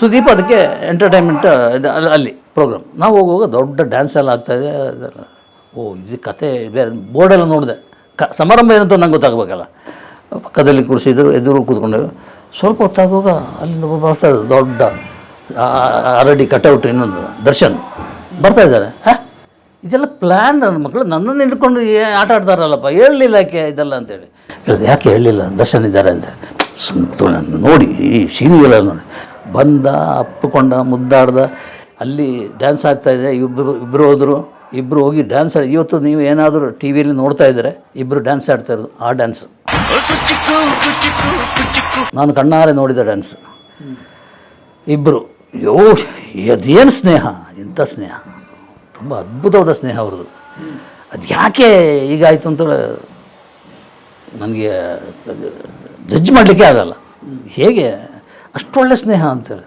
ಸುದೀಪ್ ಅದಕ್ಕೆ ಎಂಟರ್ಟೈನ್ಮೆಂಟ್ ಇದು ಅಲ್ಲಿ- ಅಲ್ಲಿ ಪ್ರೋಗ್ರಾಮ್ ನಾವು ಹೋಗುವಾಗ ದೊಡ್ಡ ಡ್ಯಾನ್ಸ್ ಎಲ್ಲ ಆಗ್ತಾಯಿದೆ ಓ ಇದು ಕತೆ ಬೇರೆ ಬೋರ್ಡೆಲ್ಲ ನೋಡಿದೆ. ಕ ಸಮಾರಂಭ ಏನಂತ ನಂಗೆ ಗೊತ್ತಾಗಬೇಕಲ್ಲ. ಪಕ್ಕದಲ್ಲಿ ಕೂರಿಸಿದ್ರು ಎದುರು ಕೂತ್ಕೊಂಡೆವು ಸ್ವಲ್ಪ ಹೊತ್ತಾಗುವಾಗ ಅಲ್ಲಿ ಬರ್ತಾ ಇದ್ದ ದೊಡ್ಡ. ಆಲ್ರೆಡಿ ಕಟೌಟ್ ಇನ್ನೊಂದು ದರ್ಶನ್ ಬರ್ತಾ ಇದ್ದಾರೆ. ಹಾಂ? ಇದೆಲ್ಲ ಪ್ಲ್ಯಾನ್ ನನ್ನ ಮಕ್ಕಳು ನನ್ನನ್ನು ಹಿಡ್ಕೊಂಡು ಆಟ ಆಡ್ತಾರಲ್ಲಪ್ಪ, ಹೇಳಲಿಲ್ಲ ಯಾಕೆ ಇದೆಲ್ಲ ಅಂತೇಳಿ. ಹೇಳಿದೆ, ಯಾಕೆ ಹೇಳಲಿಲ್ಲ? ದರ್ಶನ್ ಇದ್ದಾರೆ ಅಂತ ಸುಮ್ಮನೆ ನೋಡಿ, ಈ ಸೀನಿಗೆಲ್ಲ ನೋಡಿ. ಬಂದ, ಅಪ್ಪಿಕೊಂಡ, ಮುದ್ದಾಡ್ದ, ಅಲ್ಲಿ ಡ್ಯಾನ್ಸ್ ಆಗ್ತಾಯಿದೆ ಇಬ್ಬರು ಇಬ್ಬರು ಹೋದರು. ಇಬ್ಬರು ಹೋಗಿ ಡ್ಯಾನ್ಸ್ ಆಡಿ, ಇವತ್ತು ನೀವು ಏನಾದರೂ ಟಿ ವಿಯಲ್ಲಿ ನೋಡ್ತಾ ಇದ್ದರೆ ಇಬ್ಬರು ಡ್ಯಾನ್ಸ್ ಆಡ್ತಾ ಇರೋದು, ಆ ಡ್ಯಾನ್ಸ್ ನಾನು ಕಣ್ಣಾರೆ ನೋಡಿದ ಡ್ಯಾನ್ಸ್ ಇಬ್ಬರು ಯೋ ಅದೇನು ಸ್ನೇಹ ಎಂಥ ಸ್ನೇಹ. ತುಂಬ ಅದ್ಭುತವಾದ ಸ್ನೇಹ ಅವ್ರದ್ದು. ಅದು ಯಾಕೆ ಈಗಾಯಿತು ಅಂತ ನನಗೆ ಜಡ್ಜ್ ಮಾಡಲಿಕ್ಕೆ ಆಗಲ್ಲ. ಹೇಗೆ? ಅಷ್ಟೊಳ್ಳೆ ಸ್ನೇಹ ಅಂತೇಳಿ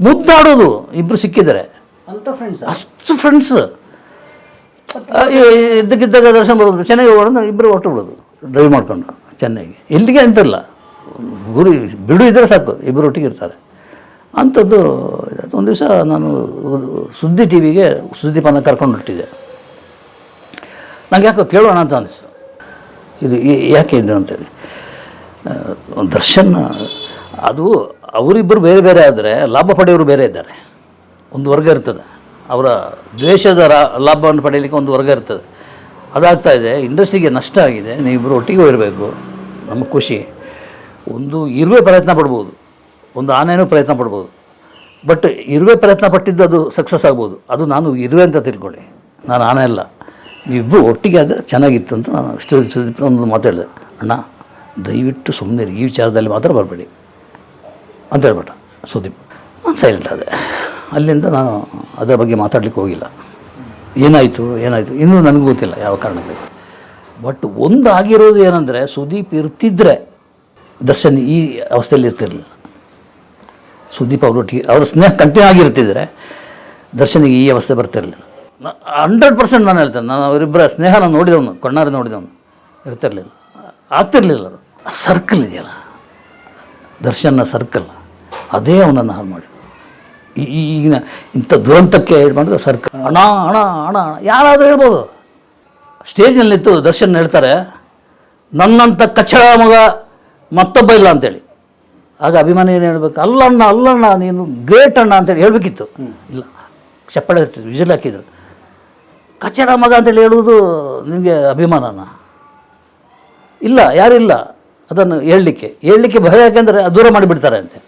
ಮುದ್ದಾಡೋದು ಇಬ್ಬರು ಸಿಕ್ಕಿದ್ದಾರೆ. ಅಂತ ಫ್ರೆಂಡ್ಸ್ ಅಷ್ಟು ಫ್ರೆಂಡ್ಸ್ ಇದ್ದಕ್ಕಿದ್ದಾಗ ದರ್ಶನ ಬರೋದು ಚೆನ್ನೈಗೆ ಹೋಗೋಣ ಇಬ್ಬರು ಹೊರಟು ಬಿಡೋದು ಡ್ರೈವ್ ಮಾಡ್ಕೊಂಡು ಚೆನ್ನೈಗೆ. ಎಲ್ಲಿಗೆ ಅಂತಿಲ್ಲ. ಗುರಿ ಬಿಡು ಇದ್ದರೆ ಸಾಕು ಇಬ್ಬರು ಒಟ್ಟಿಗೆ ಇರ್ತಾರೆ. ಅಂಥದ್ದು ಒಂದು ದಿವಸ ನಾನು ಸುದ್ದಿ ಟಿ ವಿಗೆ ಸುದೀಪನ ಕರ್ಕೊಂಡು ಹೊರಟಿದ್ದೆ. ನಂಗೆ ಯಾಕೋ ಕೇಳೋಣ ಅಂತ ಅನಿಸ್ತು. ಇದು ಯಾಕೆ ಇದು ಅಂತೇಳಿ. ದರ್ಶನ್, ಅದು ಅವರಿಬ್ಬರು ಬೇರೆ ಬೇರೆ ಆದರೆ ಲಾಭ ಪಡೆಯೋರು ಬೇರೆ ಇದ್ದಾರೆ. ಒಂದು ವರ್ಗ ಇರ್ತದೆ. ಅವರ ದ್ವೇಷದ ರಾ, ಲಾಭವನ್ನು ಪಡೆಯಲಿಕ್ಕೆ ಒಂದು ವರ್ಗ ಇರ್ತದೆ. ಅದಾಗ್ತಾ ಇದೆ, ಇಂಡಸ್ಟ್ರಿಗೆ ನಷ್ಟ ಆಗಿದೆ ನೀವಿಬ್ಬರು ಒಟ್ಟಿಗೆ ಹೋಗಿರಬೇಕು. ನಮಗೆ ಖುಷಿ. ಒಂದು ಇರುವೆ ಪ್ರಯತ್ನ ಪಡ್ಬೋದು. ಒಂದು ಆನೆನೂ ಪ್ರಯತ್ನ ಪಡ್ಬೋದು. ಬಟ್ ಇರುವೆ ಪ್ರಯತ್ನ ಪಟ್ಟಿದ್ದು ಅದು ಸಕ್ಸಸ್ ಆಗ್ಬೋದು. ಅದು ನಾನು ಇರುವೆ ಅಂತ ತಿಳ್ಕೊಳ್ಳಿ. ನಾನು ಆನೆ ಅಲ್ಲ. ನೀವಿಬ್ಬರು ಒಟ್ಟಿಗೆ ಆದರೆ ಚೆನ್ನಾಗಿತ್ತು ಅಂತ ನಾನು ಇಷ್ಟು ಸುದೀಪ್ ಒಂದು ಮಾತಾಡಿದೆ ಅಣ್ಣ, ದಯವಿಟ್ಟು ಸುಮ್ಮನೆ ಈ ವಿಚಾರದಲ್ಲಿ ಮಾತ್ರ ಬರಬೇಡಿ. ಅಂತ ಹೇಳ್ಬಿಟ್ಟ ಸುದೀಪ್. ನಾನು ಸೈಲೆಂಟ್ ಆದೆ. ಅಲ್ಲಿಂದ ನಾನು ಅದರ ಬಗ್ಗೆ ಮಾತಾಡ್ಲಿಕ್ಕೆ ಹೋಗಿಲ್ಲ. ಏನಾಯಿತು? ಏನಾಯಿತು? ಇನ್ನೂ ನನಗೂ ಗೊತ್ತಿಲ್ಲ ಯಾವ ಕಾರಣಕ್ಕೆ. ಬಟ್ ಒಂದು ಆಗಿರೋದು ಏನಂದರೆ ಸುದೀಪ್ ಇರ್ತಿದ್ರೆ ದರ್ಶನ್ ಈ ಅವಸ್ಥೆಯಲ್ಲಿ ಇರ್ತಿರಲಿಲ್ಲ. ಸುದೀಪ್ ಅವರೊಟ್ಟಿಗೆ ಅವರ ಸ್ನೇಹ ಕಂಟಿನ್ಯೂ ಆಗಿರ್ತಿದ್ರೆ ದರ್ಶನಿಗೆ ಈ ಅವಸ್ಥೆ ಬರ್ತಿರಲಿಲ್ಲ ಹಂಡ್ರೆಡ್ ಪರ್ಸೆಂಟ್ ನಾನು ಹೇಳ್ತೇನೆ, ನಾನು ಅವರಿಬ್ಬರ ಸ್ನೇಹ ನಾನು ನೋಡಿದವನು, ಕಣ್ಣಾರೆ ನೋಡಿದವನು ಇರ್ತಿರಲಿಲ್ಲ ಆಗ್ತಿರ್ಲಿಲ್ಲ ಅದು. ಸರ್ಕಲ್ ಇದೆಯಲ್ಲ ದರ್ಶನ ಸರ್ಕಲ್ ಅದೇ ಅವನನ್ನು ಹಾಳು ಮಾಡಿ ಈ- ಈ- ಈಗಿನ ಇಂಥ ದುರಂತಕ್ಕೆ ಹೇಳಿ ಮಾಡಿದ್ರೆ ಸರ್ಕಲ್ ಹಣ ಹಣ ಹಣ ಹಣ ಯಾರಾದರೂ ಹೇಳ್ಬೋದು. ಸ್ಟೇಜ್ನಲ್ಲಿತ್ತು ದರ್ಶನ್ ಹೇಳ್ತಾರೆ ನನ್ನಂಥ ಕಚ್ಚಳ ಮಗ ಮತ್ತೊಬ್ಬ ಇಲ್ಲ ಅಂತೇಳಿ. ಆಗ ಅಭಿಮಾನಿ ಏನು ಹೇಳ್ಬೇಕು? ಅಲ್ಲಣ್ಣ ಅಲ್ಲಣ್ಣ ನೀನು ಗ್ರೇಟ್ ಅಣ್ಣ ಅಂತೇಳಿ ಹೇಳಬೇಕಿತ್ತು. ಇಲ್ಲ ಚಪ್ಪಳೆ ವಿಜಲ್ ಹಾಕಿದ್ರು. ಕಚ್ಚಡ ಮಗ ಅಂತೇಳಿ ಹೇಳುವುದು ನಿನಗೆ ಅಭಿಮಾನನ? ಇಲ್ಲ ಯಾರಿಲ್ಲ. ಅದನ್ನು ಹೇಳಲಿಕ್ಕೆ. ಹೇಳಲಿಕ್ಕೆ ಭಯ ಯಾಕೆಂದರೆ ದೂರ ಮಾಡಿಬಿಡ್ತಾರೆ ಅಂತೆ.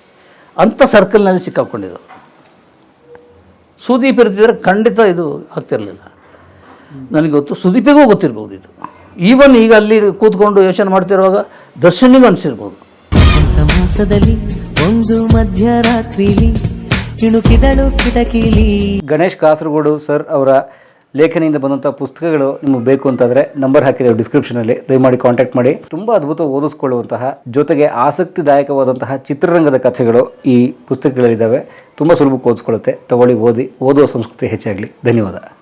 ಅಂಥ ಸರ್ಕಲ್ನಲ್ಲಿ ಸಿಕ್ಕಾಕೊಂಡಿದ್ರು ಸುದೀಪ್ ಇರ್ತಿದ್ರೆ ಖಂಡಿತ ಇದು ಆಗ್ತಿರಲಿಲ್ಲ. ನನಗೆ ಗೊತ್ತು ಸುದೀಪಿಗೂ ಗೊತ್ತಿರ್ಬೋದು ಇದು. ಈವನ್ ಈಗ ಅಲ್ಲಿ ಕೂತ್ಕೊಂಡು ಯೋಚನೆ ಮಾಡ್ತಿರುವಾಗ ದರ್ಶನಿಗೂ ಅನಿಸಿರ್ಬೋದು. ಮಾಸದಲ್ಲಿ ಒಂದು ಮಧ್ಯರಾತ್ರಿಲಿ ಇಣುಕಿದಳು ಕಿಟಕಿಲಿ. ಗಣೇಶ್ ಕಾಸರಗೋಡು ಸರ್ ಅವರ ಲೇಖನೆಯಿಂದ ಬಂದಂಥ ಪುಸ್ತಕಗಳು ನಿಮಗೆ ಬೇಕು ಅಂತಂದರೆ ನಂಬರ್ ಹಾಕಿದ್ದೇವೆ ಡಿಸ್ಕ್ರಿಪ್ಷನಲ್ಲಿ, ದಯಮಾಡಿ ಕಾಂಟ್ಯಾಕ್ಟ್ ಮಾಡಿ. ತುಂಬ ಅದ್ಭುತ ಓದಿಸ್ಕೊಳ್ಳುವಂತಹ, ಜೊತೆಗೆ ಆಸಕ್ತಿದಾಯಕವಾದಂತಹ ಚಿತ್ರರಂಗದ ಕಥೆಗಳು ಈ ಪುಸ್ತಕಗಳಲ್ಲಿದ್ದಾವೆ. ತುಂಬ ಸುಲಭಕ್ಕೆ ಓದಿಸ್ಕೊಳ್ಳುತ್ತೆ. ತಗೊಳ್ಳಿ, ಓದಿ, ಓದುವ ಸಂಸ್ಕೃತಿ ಹೆಚ್ಚಾಗಲಿ. ಧನ್ಯವಾದ.